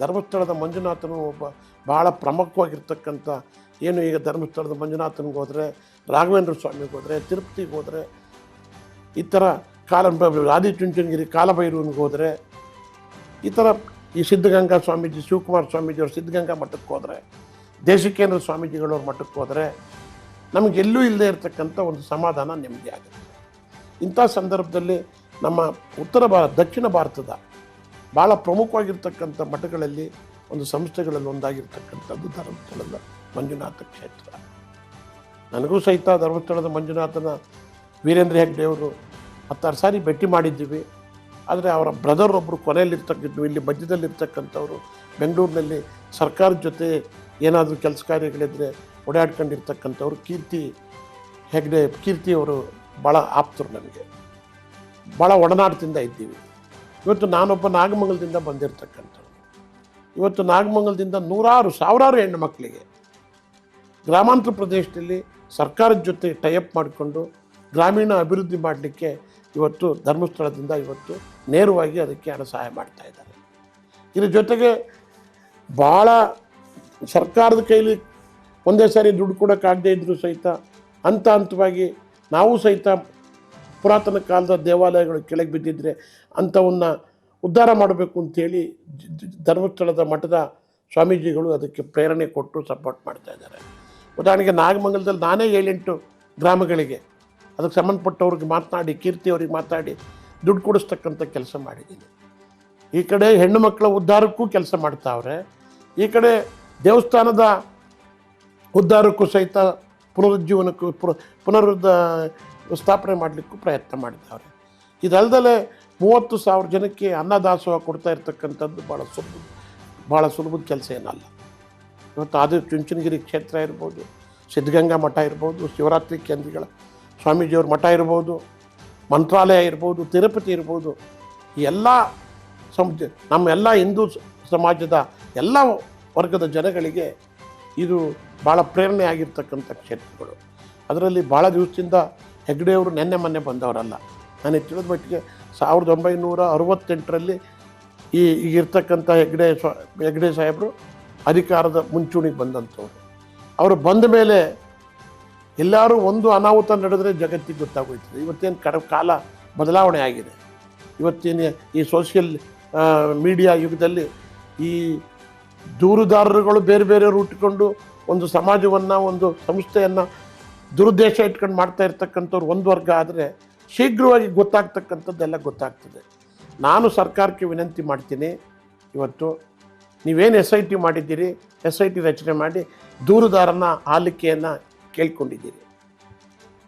ಧರ್ಮಸ್ಥಳದ ಮಂಜುನಾಥನು ಒಬ್ಬ ಭಾಳ ಪ್ರಮುಖವಾಗಿರ್ತಕ್ಕಂಥ, ಏನು ಈಗ ಧರ್ಮಸ್ಥಳದ ಮಂಜುನಾಥನಿಗೆ ಹೋದರೆ ರಾಘವೇಂದ್ರ ಸ್ವಾಮಿಗೆ ಹೋದರೆ ತಿರುಪತಿಗೆ ಹೋದರೆ, ಈ ಥರ ಕಾಲ ಆದಿಚುಂಚನಗಿರಿ ಕಾಲಭೈರವನಿಗೆ ಹೋದರೆ, ಈ ಥರ ಈ ಸಿದ್ಧಗಂಗಾ ಸ್ವಾಮೀಜಿ, ಶಿವಕುಮಾರ ಸ್ವಾಮೀಜಿಯವರು ಸಿದ್ಧಗಂಗಾ ಮಠಕ್ಕೆ ಹೋದರೆ ದೇಶಿಕೇಂದ್ರ ಸ್ವಾಮೀಜಿಗಳವ್ರ ಮಠಕ್ಕೆ ಹೋದರೆ, ನಮಗೆ ಎಲ್ಲೂ ಇಲ್ಲದೆ ಇರತಕ್ಕಂಥ ಒಂದು ಸಮಾಧಾನ ನೆಮ್ಮದಿ ಆಗುತ್ತೆ. ಇಂಥ ಸಂದರ್ಭದಲ್ಲಿ ನಮ್ಮ ಉತ್ತರ ಭಾರತ, ದಕ್ಷಿಣ ಭಾರತದ ಭಾಳ ಪ್ರಮುಖವಾಗಿರ್ತಕ್ಕಂಥ ಮಠಗಳಲ್ಲಿ ಒಂದು ಸಂಸ್ಥೆಗಳಲ್ಲಿ ಒಂದಾಗಿರ್ತಕ್ಕಂಥದ್ದು ಧರ್ಮಸ್ಥಳದ ಮಂಜುನಾಥ ಕ್ಷೇತ್ರ. ನನಗೂ ಸಹಿತ ಧರ್ಮಸ್ಥಳದ ಮಂಜುನಾಥನ ವೀರೇಂದ್ರ ಹೆಗ್ಡೆ ಅವರು ಹತ್ತಾರು ಸಾರಿ ಭೇಟಿ ಮಾಡಿದ್ದೀವಿ. ಆದರೆ ಅವರ ಬ್ರದರ್ ಒಬ್ಬರು ಕೊನೆಯಲ್ಲಿರ್ತಕ್ಕಂಥ ಇಲ್ಲಿ ಮಧ್ಯದಲ್ಲಿರ್ತಕ್ಕಂಥವ್ರು, ಬೆಂಗಳೂರಿನಲ್ಲಿ ಸರ್ಕಾರದ ಜೊತೆ ಏನಾದರೂ ಕೆಲಸ ಕಾರ್ಯಗಳಿದ್ದರೆ ಓಡಾಡ್ಕೊಂಡಿರ್ತಕ್ಕಂಥವ್ರು ಕೀರ್ತಿ ಹೆಗ್ಡೆ ಕೀರ್ತಿಯವರು ಭಾಳ ಆಪ್ತರು ನನಗೆ. ಭಾಳ ಒಡನಾಟದಿಂದ ಇದ್ದೀವಿ. ಇವತ್ತು ನಾನೊಬ್ಬ ನಾಗಮಂಗಲದಿಂದ ಬಂದಿರತಕ್ಕಂಥವ್ರು. ಇವತ್ತು ನಾಗಮಂಗಲದಿಂದ ನೂರಾರು, ಸಾವಿರಾರು ಹೆಣ್ಣು ಮಕ್ಕಳಿಗೆ ಗ್ರಾಮಾಂತರ ಪ್ರದೇಶದಲ್ಲಿ ಸರ್ಕಾರದ ಜೊತೆ ಟೈಅಪ್ ಮಾಡಿಕೊಂಡು ಗ್ರಾಮೀಣ ಅಭಿವೃದ್ಧಿ ಮಾಡಲಿಕ್ಕೆ ಇವತ್ತು ಧರ್ಮಸ್ಥಳದಿಂದ ಇವತ್ತು ನೇರವಾಗಿ ಅದಕ್ಕೆ ಹಣ ಸಹಾಯ ಮಾಡ್ತಾ ಇದ್ದಾರೆ. ಇದ್ರ ಜೊತೆಗೆ ಭಾಳ ಸರ್ಕಾರದ ಕೈಲಿ ಒಂದೇ ಸಾರಿ ದುಡ್ಡು ಕೊಡೋಕ್ಕಾಗದೇ ಇದ್ದರೂ ಸಹಿತ ಹಂತ ಹಂತವಾಗಿ ನಾವು ಸಹಿತ ಪುರಾತನ ಕಾಲದ ದೇವಾಲಯಗಳು ಕೆಳಗೆ ಬಿದ್ದಿದ್ದರೆ ಅಂಥವನ್ನು ಉದ್ಧಾರ ಮಾಡಬೇಕು ಜ- ಧರ್ಮಸ್ಥಳದ ಮಠದ ಸ್ವಾಮೀಜಿಗಳು ಅದಕ್ಕೆ ಪ್ರೇರಣೆ ಕೊಟ್ಟು ಸಪೋರ್ಟ್ ಮಾಡ್ತಾ ಇದ್ದಾರೆ. ಉದಾಹರಣೆಗೆ ನಾಗಮಂಗಲದಲ್ಲಿ ನಾನೇ ಏಳೆಂಟು ಗ್ರಾಮಗಳಿಗೆ. ಅದಕ್ಕೆ ಸಂಬಂಧಪಟ್ಟವ್ರಿಗೆ ಮಾತನಾಡಿ ಕೀರ್ತಿ ಅವ್ರಿಗೆ ಮಾತಾಡಿ ದುಡ್ಡು ಕೊಡಿಸ್ತಕ್ಕಂಥ ಕೆಲಸ ಮಾಡಿದ್ದೀನಿ. ಈ ಕಡೆ ಹೆಣ್ಣು ಮಕ್ಕಳ ಉದ್ಧಾರಕ್ಕೂ ಕೆಲಸ ಮಾಡ್ತಾವ್ರೆ. ಈ ಕಡೆ ದೇವಸ್ಥಾನದ ಉದ್ಧಾರಕ್ಕೂ ಸಹಿತ ಪುನರುಜ್ಜೀವನಕ್ಕೂ ಪುನ ಪುನರುದ್ಧ, ಸ್ಥಾಪನೆ ಮಾಡಲಿಕ್ಕೂ ಪ್ರಯತ್ನ ಮಾಡಿದ್ದಾವೆ ಇದಲ್ದಲೆ ಮೂವತ್ತು ಸಾವಿರ ಜನಕ್ಕೆ ಅನ್ನದಾಸೋಹ ಕೊಡ್ತಾ ಇರ್ತಕ್ಕಂಥದ್ದು ಭಾಳ ಸುಲಭ ಭಾಳ ಸುಲಭದ ಕೆಲಸ ಏನಲ್ಲ. ಇವತ್ತು ಆದಿ ಚುಂಚನಗಿರಿ ಕ್ಷೇತ್ರ ಇರ್ಬೋದು, ಸಿದ್ಧಗಂಗಾ ಮಠ ಇರ್ಬೋದು, ಶಿವರಾತ್ರಿ ಕೇಂದ್ರಗಳ ಸ್ವಾಮೀಜಿಯವ್ರ ಮಠ ಇರ್ಬೋದು, ಮಂತ್ರಾಲಯ ಇರ್ಬೋದು, ತಿರುಪತಿ ಇರ್ಬೋದು ಎಲ್ಲ ಸಮ ನಮ್ಮ ಎಲ್ಲ ಹಿಂದೂ ಸಮಾಜದ ಎಲ್ಲ ವರ್ಗದ ಜನಗಳಿಗೆ ಇದು ಭಾಳ ಪ್ರೇರಣೆ ಆಗಿರ್ತಕ್ಕಂಥ ಕ್ಷೇತ್ರಗಳು. ಅದರಲ್ಲಿ ಭಾಳ ದಿವಸದಿಂದ ಹೆಗ್ಡೆಯವರು ನೆನ್ನೆ ಮೊನ್ನೆ ಬಂದವರಲ್ಲ. ನಾನು ತಿಳಿದ ಮಟ್ಟಿಗೆ ಸಾವಿರದ ಒಂಬೈನೂರ ಅರವತ್ತೆಂಟರಲ್ಲಿ ಈ ಈಗಿರ್ತಕ್ಕಂಥ ಹೆಗ್ಡೆ ಸ್ವ, ಹೆಗ್ಡೆ ಸಾಹೇಬರು ಅಧಿಕಾರದ ಮುಂಚೂಣಿಗೆ ಬಂದಂಥವ್ರು. ಅವರು ಬಂದ ಮೇಲೆ ಎಲ್ಲರೂ ಒಂದು ಅನಾಹುತ ನಡೆದರೆ ಜಗತ್ತಿಗೆ ಗೊತ್ತಾಗೋಯ್ತದೆ. ಇವತ್ತೇನು ಕಡ, ಕಾಲ ಬದಲಾವಣೆ ಆಗಿದೆ. ಇವತ್ತಿನ ಈ ಸೋಷಿಯಲ್ ಮೀಡಿಯಾ ಯುಗದಲ್ಲಿ ಈ ದೂರುದಾರರುಗಳು ಬೇರೆ ಬೇರೆ ಇಟ್ಕೊಂಡು ಒಂದು ಸಮಾಜವನ್ನು, ಒಂದು ಸಂಸ್ಥೆಯನ್ನು ದುರುದ್ದೇಶ ಇಟ್ಕೊಂಡು ಮಾಡ್ತಾ ಇರ್ತಕ್ಕಂಥವ್ರು ಒಂದು ವರ್ಗ ಆದರೆ ಶೀಘ್ರವಾಗಿ ಗೊತ್ತಾಗ್ತಕ್ಕಂಥದ್ದೆಲ್ಲ ಗೊತ್ತಾಗ್ತದೆ. ನಾನು ಸರ್ಕಾರಕ್ಕೆ ವಿನಂತಿ ಮಾಡ್ತೀನಿ. ಇವತ್ತು ನೀವೇನು ಎಸ್ ಐ ಟಿ ಮಾಡಿದ್ದೀರಿ ಎಸ್ ಐ ಟಿ ರಚನೆ ಮಾಡಿ ದೂರುದಾರನ ಆಲಿಕೆಯನ್ನು ಕೇಳ್ಕೊಂಡಿದ್ದೀರಿ.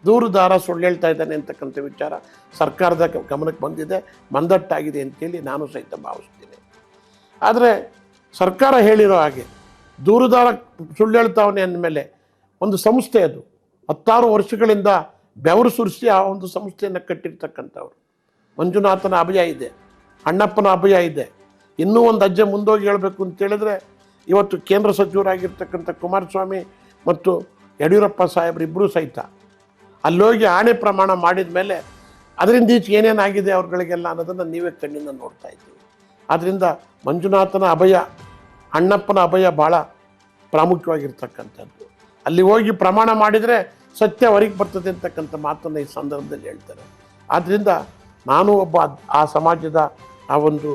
ದೂರುದಾರ ಸುಳ್ಳು ಹೇಳ್ತಾ ಇದ್ದಾನೆ ಅಂತಕ್ಕಂಥ ವಿಚಾರ ಸರ್ಕಾರದ ಗಮನಕ್ಕೆ ಬಂದಿದೆ, ಮಂದಟ್ಟಾಗಿದೆ ಅಂತೇಳಿ ನಾನು ಸಹಿತ ಭಾವಿಸ್ತೀನಿ. ಆದರೆ ಸರ್ಕಾರ ಹೇಳಿರೋ ಹಾಗೆ ದೂರುದಾರ ಸುಳ್ಳು ಹೇಳ್ತಾವನೆ ಅಂದಮೇಲೆ ಒಂದು ಸಂಸ್ಥೆ ಅದು. ಹತ್ತಾರು ವರ್ಷಗಳಿಂದ ಬೆವರು ಸುರಿಸಿ ಆ ಒಂದು ಸಂಸ್ಥೆಯನ್ನು ಕಟ್ಟಿರ್ತಕ್ಕಂಥವ್ರು. ಮಂಜುನಾಥನ ಅಭಯ ಇದೆ, ಅಣ್ಣಪ್ಪನ ಅಭಯ ಇದೆ ಇನ್ನೂ ಒಂದು ಅಜ್ಜೆ ಮುಂದೋಗಿ ಹೇಳಬೇಕು ಅಂತ ಹೇಳಿದ್ರೆ, ಇವತ್ತು ಕೇಂದ್ರ ಸಚಿವರಾಗಿರ್ತಕ್ಕಂಥ ಕುಮಾರಸ್ವಾಮಿ ಮತ್ತು ಯಡಿಯೂರಪ್ಪ ಸಾಹೇಬ್ರಿಬ್ಬರೂ ಸಹಿತ ಅಲ್ಲೋಗಿ ಆಣೆ ಪ್ರಮಾಣ ಮಾಡಿದ ಮೇಲೆ ಅದರಿಂದ ಈಚೆ ಏನೇನಾಗಿದೆ ಅವ್ರಗಳಿಗೆಲ್ಲ ಅನ್ನೋದನ್ನು ನೀವೇ ಕಣ್ಣಿಂದ ನೋಡ್ತಾ ಇದ್ದೀವಿ ಆದ್ದರಿಂದ ಮಂಜುನಾಥನ ಅಭಯ, ಅಣ್ಣಪ್ಪನ ಅಭಯ ಭಾಳ ಪ್ರಾಮುಖ್ಯವಾಗಿರ್ತಕ್ಕಂಥದ್ದು. ಅಲ್ಲಿ ಹೋಗಿ ಪ್ರಮಾಣ ಮಾಡಿದರೆ ಸತ್ಯ ಹೊರಗೆ ಬರ್ತದೆ ಅಂತಕ್ಕಂಥ ಮಾತನ್ನು ಈ ಸಂದರ್ಭದಲ್ಲಿ ಹೇಳ್ತಾರೆ. ಆದ್ದರಿಂದ ನಾನು ಒಬ್ಬ ಆ ಸಮಾಜದ ಆ ಒಂದು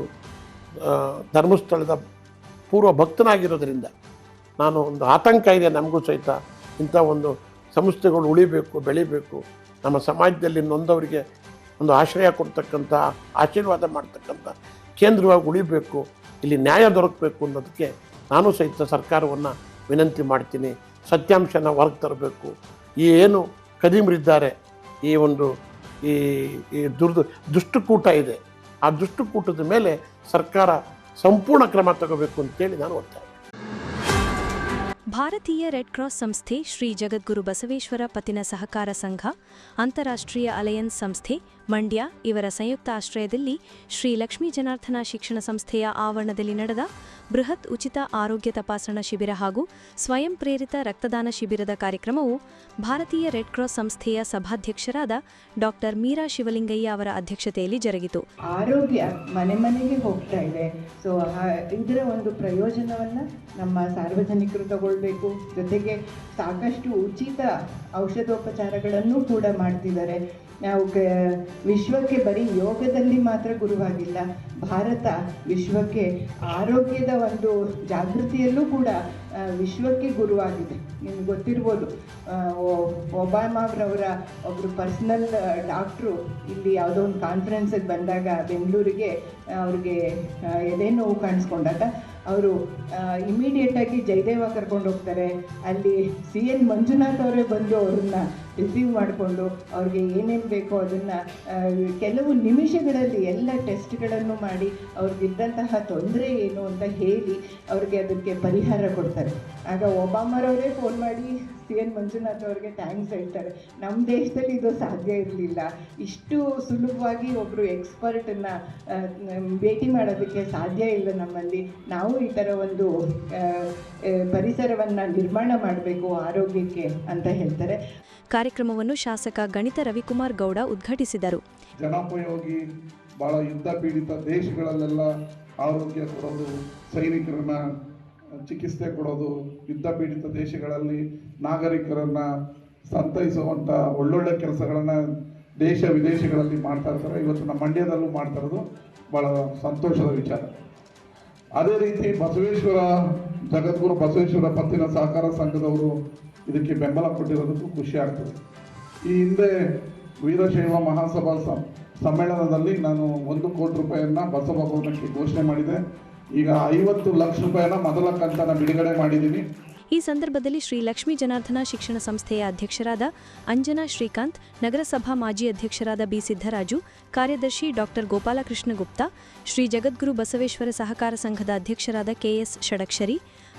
ಧರ್ಮಸ್ಥಳದ ಪೂರ್ವ ಭಕ್ತನಾಗಿರೋದ್ರಿಂದ ನಾನು ಒಂದು ಆತಂಕ ಇದೆ ನಮಗೂ ಸಹಿತ. ಇಂಥ ಒಂದು ಸಂಸ್ಥೆಗಳು ಉಳಿಬೇಕು, ಬೆಳಿಬೇಕು, ನಮ್ಮ ಸಮಾಜದಲ್ಲಿ ನೊಂದವರಿಗೆ ಒಂದು ಆಶ್ರಯ ಕೊಡ್ತಕ್ಕಂಥ, ಆಶೀರ್ವಾದ ಮಾಡ್ತಕ್ಕಂಥ ಕೇಂದ್ರವಾಗಿ ಉಳಿಬೇಕು, ಇಲ್ಲಿ ನ್ಯಾಯ ದೊರಕಬೇಕು ಅನ್ನೋದಕ್ಕೆ ನಾನು ಸಹಿತ ಸರ್ಕಾರವನ್ನು ವಿನಂತಿ ಮಾಡ್ತೀನಿ. ಸತ್ಯಾಂಶನ ಹೊರಗೆ ತರಬೇಕು. ಈ ಏನು ಕದೀಮರಿದ್ದಾರೆ ಈ ಒಂದು ಈ ದುರ್ದು ದುಷ್ಟುಕೂಟ ಇದೆ. ಆ ದುಷ್ಟುಕೂಟದ ಮೇಲೆ ಸರ್ಕಾರ ಸಂಪೂರ್ಣ ಕ್ರಮ ತಗೋಬೇಕು ಅಂತೇಳಿ ನಾನು ಒತ್ತಾಯ ಭಾರತೀಯ ರೆಡ್ ಕ್ರಾಸ್ ಸಂಸ್ಥೆ ಶ್ರೀ ಜಗದ್ಗುರು ಬಸವೇಶ್ವರ ಪತಿನ ಸಹಕಾರ ಸಂಘ, ಅಂತಾರಾಷ್ಟ್ರೀಯ ಅಲಯನ್ಸ್ ಸಂಸ್ಥೆ ಮಂಡ್ಯ ಇವರ ಸಂಯುಕ್ತ ಆಶ್ರಯದಲ್ಲಿ ಶ್ರೀ ಲಕ್ಷ್ಮೀ ಜನಾರ್ದನ ಶಿಕ್ಷಣ ಸಂಸ್ಥೆಯ ಆವರಣದಲ್ಲಿ ನಡೆದ ಬೃಹತ್ ಉಚಿತ ಆರೋಗ್ಯ ತಪಾಸಣಾ ಶಿಬಿರ ಹಾಗೂ ಸ್ವಯಂ ಪ್ರೇರಿತ ರಕ್ತದಾನ ಶಿಬಿರದ ಕಾರ್ಯಕ್ರಮವು ಭಾರತೀಯ ರೆಡ್ ಕ್ರಾಸ್ ಸಂಸ್ಥೆಯ ಸಭಾಧ್ಯಕ್ಷರಾದ ಡಾಕ್ಟರ್ ಮೀರಾ ಶಿವಲಿಂಗಯ್ಯ ಅವರ ಅಧ್ಯಕ್ಷತೆಯಲ್ಲಿ ಜರುಗಿತು. ಆರೋಗ್ಯ ಮನೆ ಮನೆಗೆ ಹೋಗ್ತಾ ಇದೆ. ಸೊ ಇದರ ಒಂದು ಪ್ರಯೋಜನವನ್ನು ನಮ್ಮ ಸಾರ್ವಜನಿಕರು ತಗೊಳ್ಬೇಕು. ಜೊತೆಗೆ ಸಾಕಷ್ಟು ಉಚಿತ ಔಷಧೋಪಚಾರಗಳನ್ನು ಕೂಡ ಮಾಡ್ತಿದ್ದಾರೆ. ನಾವು ಗ ವಿಶ್ವಕ್ಕೆ ಬರೀ ಯೋಗದಲ್ಲಿ ಮಾತ್ರ ಗುರುವಾಗಿಲ್ಲ, ಭಾರತ ವಿಶ್ವಕ್ಕೆ ಆರೋಗ್ಯದ ಒಂದು ಜಾಗೃತಿಯಲ್ಲೂ ಕೂಡ ವಿಶ್ವಕ್ಕೆ ಗುರುವಾಗಿದೆ. ನಿಮ್ಗೆ ಗೊತ್ತಿರ್ಬೋದು ಒಬಾಮಾವ್ರವರ ಒಬ್ಬರು ಪರ್ಸ್ನಲ್ ಡಾಕ್ಟ್ರು ಇಲ್ಲಿ ಯಾವುದೋ ಒಂದು ಕಾನ್ಫರೆನ್ಸಿಗೆ ಬಂದಾಗ ಬೆಂಗಳೂರಿಗೆ ಅವ್ರಿಗೆ ಎದೆ ನೋವು ಕಾಣಿಸ್ಕೊಂಡಾಗ ಅವರು ಇಮಿಡಿಯೇಟಾಗಿ ಜಯದೇವ ಕರ್ಕೊಂಡು ಹೋಗ್ತಾರೆ ಅಲ್ಲಿ ಸಿ ಎನ್ ಮಂಜುನಾಥ್ ಅವರೇ ಬಂದು ಅವ್ರನ್ನ ರಿಸೀವ್ ಮಾಡಿಕೊಂಡು ಅವ್ರಿಗೆ ಏನೇನು ಬೇಕೋ ಅದನ್ನು ಕೆಲವು ನಿಮಿಷಗಳಲ್ಲಿ ಎಲ್ಲ ಟೆಸ್ಟ್ಗಳನ್ನು ಮಾಡಿ ಅವ್ರಿಗಿದ್ದಂತಹ ತೊಂದರೆ ಏನು ಅಂತ ಹೇಳಿ ಅವ್ರಿಗೆ ಅದಕ್ಕೆ ಪರಿಹಾರ ಕೊಡ್ತಾರೆ. ಆಗ ಒಬಾಮರವರೇ ಫೋನ್ ಮಾಡಿ, ಸಿ ಎನ್ ಮಂಜುನಾಥ್ ಅವ್ರಿಗೆ ಥ್ಯಾಂಕ್ಸ್ ಹೇಳ್ತಾರೆ. ನಮ್ಮ ದೇಶದಲ್ಲಿ ಇದು ಸಾಧ್ಯ ಇರಲಿಲ್ಲ. ಇಷ್ಟು ಸುಲಭವಾಗಿ ಒಬ್ಬರು ಎಕ್ಸ್ಪರ್ಟನ್ನು ಭೇಟಿ ಮಾಡೋದಕ್ಕೆ ಸಾಧ್ಯ ಇಲ್ಲ ನಮ್ಮಲ್ಲಿ. ನಾವು ಈ ಥರ ಒಂದು ಪರಿಸರವನ್ನು ನಿರ್ಮಾಣ ಮಾಡಬೇಕು ಆರೋಗ್ಯಕ್ಕೆ ಅಂತ ಹೇಳ್ತಾರೆ. ಕಾರ್ಯಕ್ರಮವನ್ನು ಶಾಸಕ ಗಣಿತ ರವಿಕುಮಾರ್ ಗೌಡ ಉದ್ಘಾಟಿಸಿದರು. ಜನೋಪಯೋಗಿ ಬಹಳ ಯುದ್ಧ ಪೀಡಿತ ದೇಶಗಳಲ್ಲೆಲ್ಲ ಆರೋಗ್ಯ ಕೊಡೋದು, ಸೈನಿಕರನ್ನ ಚಿಕಿತ್ಸೆ ಕೊಡೋದು, ಯುದ್ಧ ಪೀಡಿತ ದೇಶಗಳಲ್ಲಿ ನಾಗರಿಕರನ್ನ ಸಂತೈಸುವಂಥ ಒಳ್ಳೊಳ್ಳೆ ಕೆಲಸಗಳನ್ನ ದೇಶ ವಿದೇಶಗಳಲ್ಲಿ ಮಾಡ್ತಾ ಇರ್ತಾರೆ. ಇವತ್ತು ನಮ್ಮ ಮಂಡ್ಯದಲ್ಲೂ ಮಾಡ್ತಾ ಇರೋದು ಭಾಳ ಸಂತೋಷದ ವಿಚಾರ. ಅದೇ ರೀತಿ ಬಸವೇಶ್ವರ, ಜಗದ್ಗುರು ಬಸವೇಶ್ವರ ಪತ್ತಿನ ಸಹಕಾರ ಸಂಘದವರು ಇದಕ್ಕೆ ಬೆಂಬಲ ಕೊಟ್ಟಿರೋದಕ್ಕೂ ಖುಷಿ ಆಗ್ತದೆ. ಈ ಹಿಂದೆ ವೀರಶೈವ ಮಹಾಸಭಾ ಸಮ್ಮೇಳನದಲ್ಲಿ ನಾನು ಒಂದು ಕೋಟಿ ರೂಪಾಯಿಯನ್ನ ಬಸವಭವನಕ್ಕೆ ಘೋಷಣೆ ಮಾಡಿದೆ. ಈಗ ಐವತ್ತು ಲಕ್ಷ ರೂಪಾಯಿನ ಮೊದಲ ಕಂತನ ಬಿಡುಗಡೆ ಮಾಡಿದ್ದೀನಿ. ಈ ಸಂದರ್ಭದಲ್ಲಿ ಶ್ರೀ ಲಕ್ಷ್ಮೀ ಜನಾರ್ದನ ಶಿಕ್ಷಣ ಸಂಸ್ಥೆಯ ಅಧ್ಯಕ್ಷರಾದ ಅಂಜನಾ ಶ್ರೀಕಾಂತ್, ನಗರಸಭಾ ಮಾಜಿ ಅಧ್ಯಕ್ಷರಾದ ಬಿ ಸಿದ್ದರಾಜು ಕಾರ್ಯದರ್ಶಿ ಡಾಕ್ಟರ್ ಗೋಪಾಲಕೃಷ್ಣ ಗುಪ್ತಾ, ಶ್ರೀ ಜಗದ್ಗುರು ಬಸವೇಶ್ವರ ಸಹಕಾರ ಸಂಘದ ಅಧ್ಯಕ್ಷರಾದ ಕೆಎಸ್ ಷಡಕ್ಷರಿ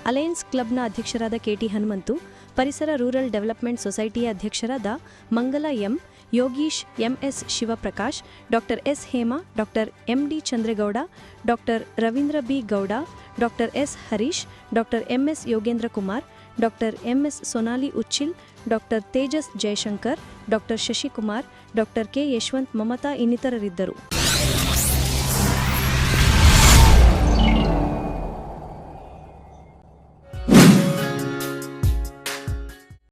ಅಲಯನ್ಸ್ ಕ್ಲಬ್ನ ಅಧ್ಯಕ್ಷರಾದ ಕೆಟಿ ಹನುಮಂತು, ಪರಿಸರ ರೂರಲ್ ಡೆವಲಪ್ಮೆಂಟ್ ಸೊಸೈಟಿಯ ಅಧ್ಯಕ್ಷರಾದ Mangala M, Yogish MS Shivaprakash, doctor S Hema, doctor MD Chandregowda, doctor Ravindra B Gowda, doctor S Harish, doctor MS Yogendra Kumar, doctor MS Sonali Uchil, doctor Tejas Jayashankar, doctor Shashikumar, doctor K Yashwanth Mamata ಇನ್ನಿತರರಿದ್ದರು.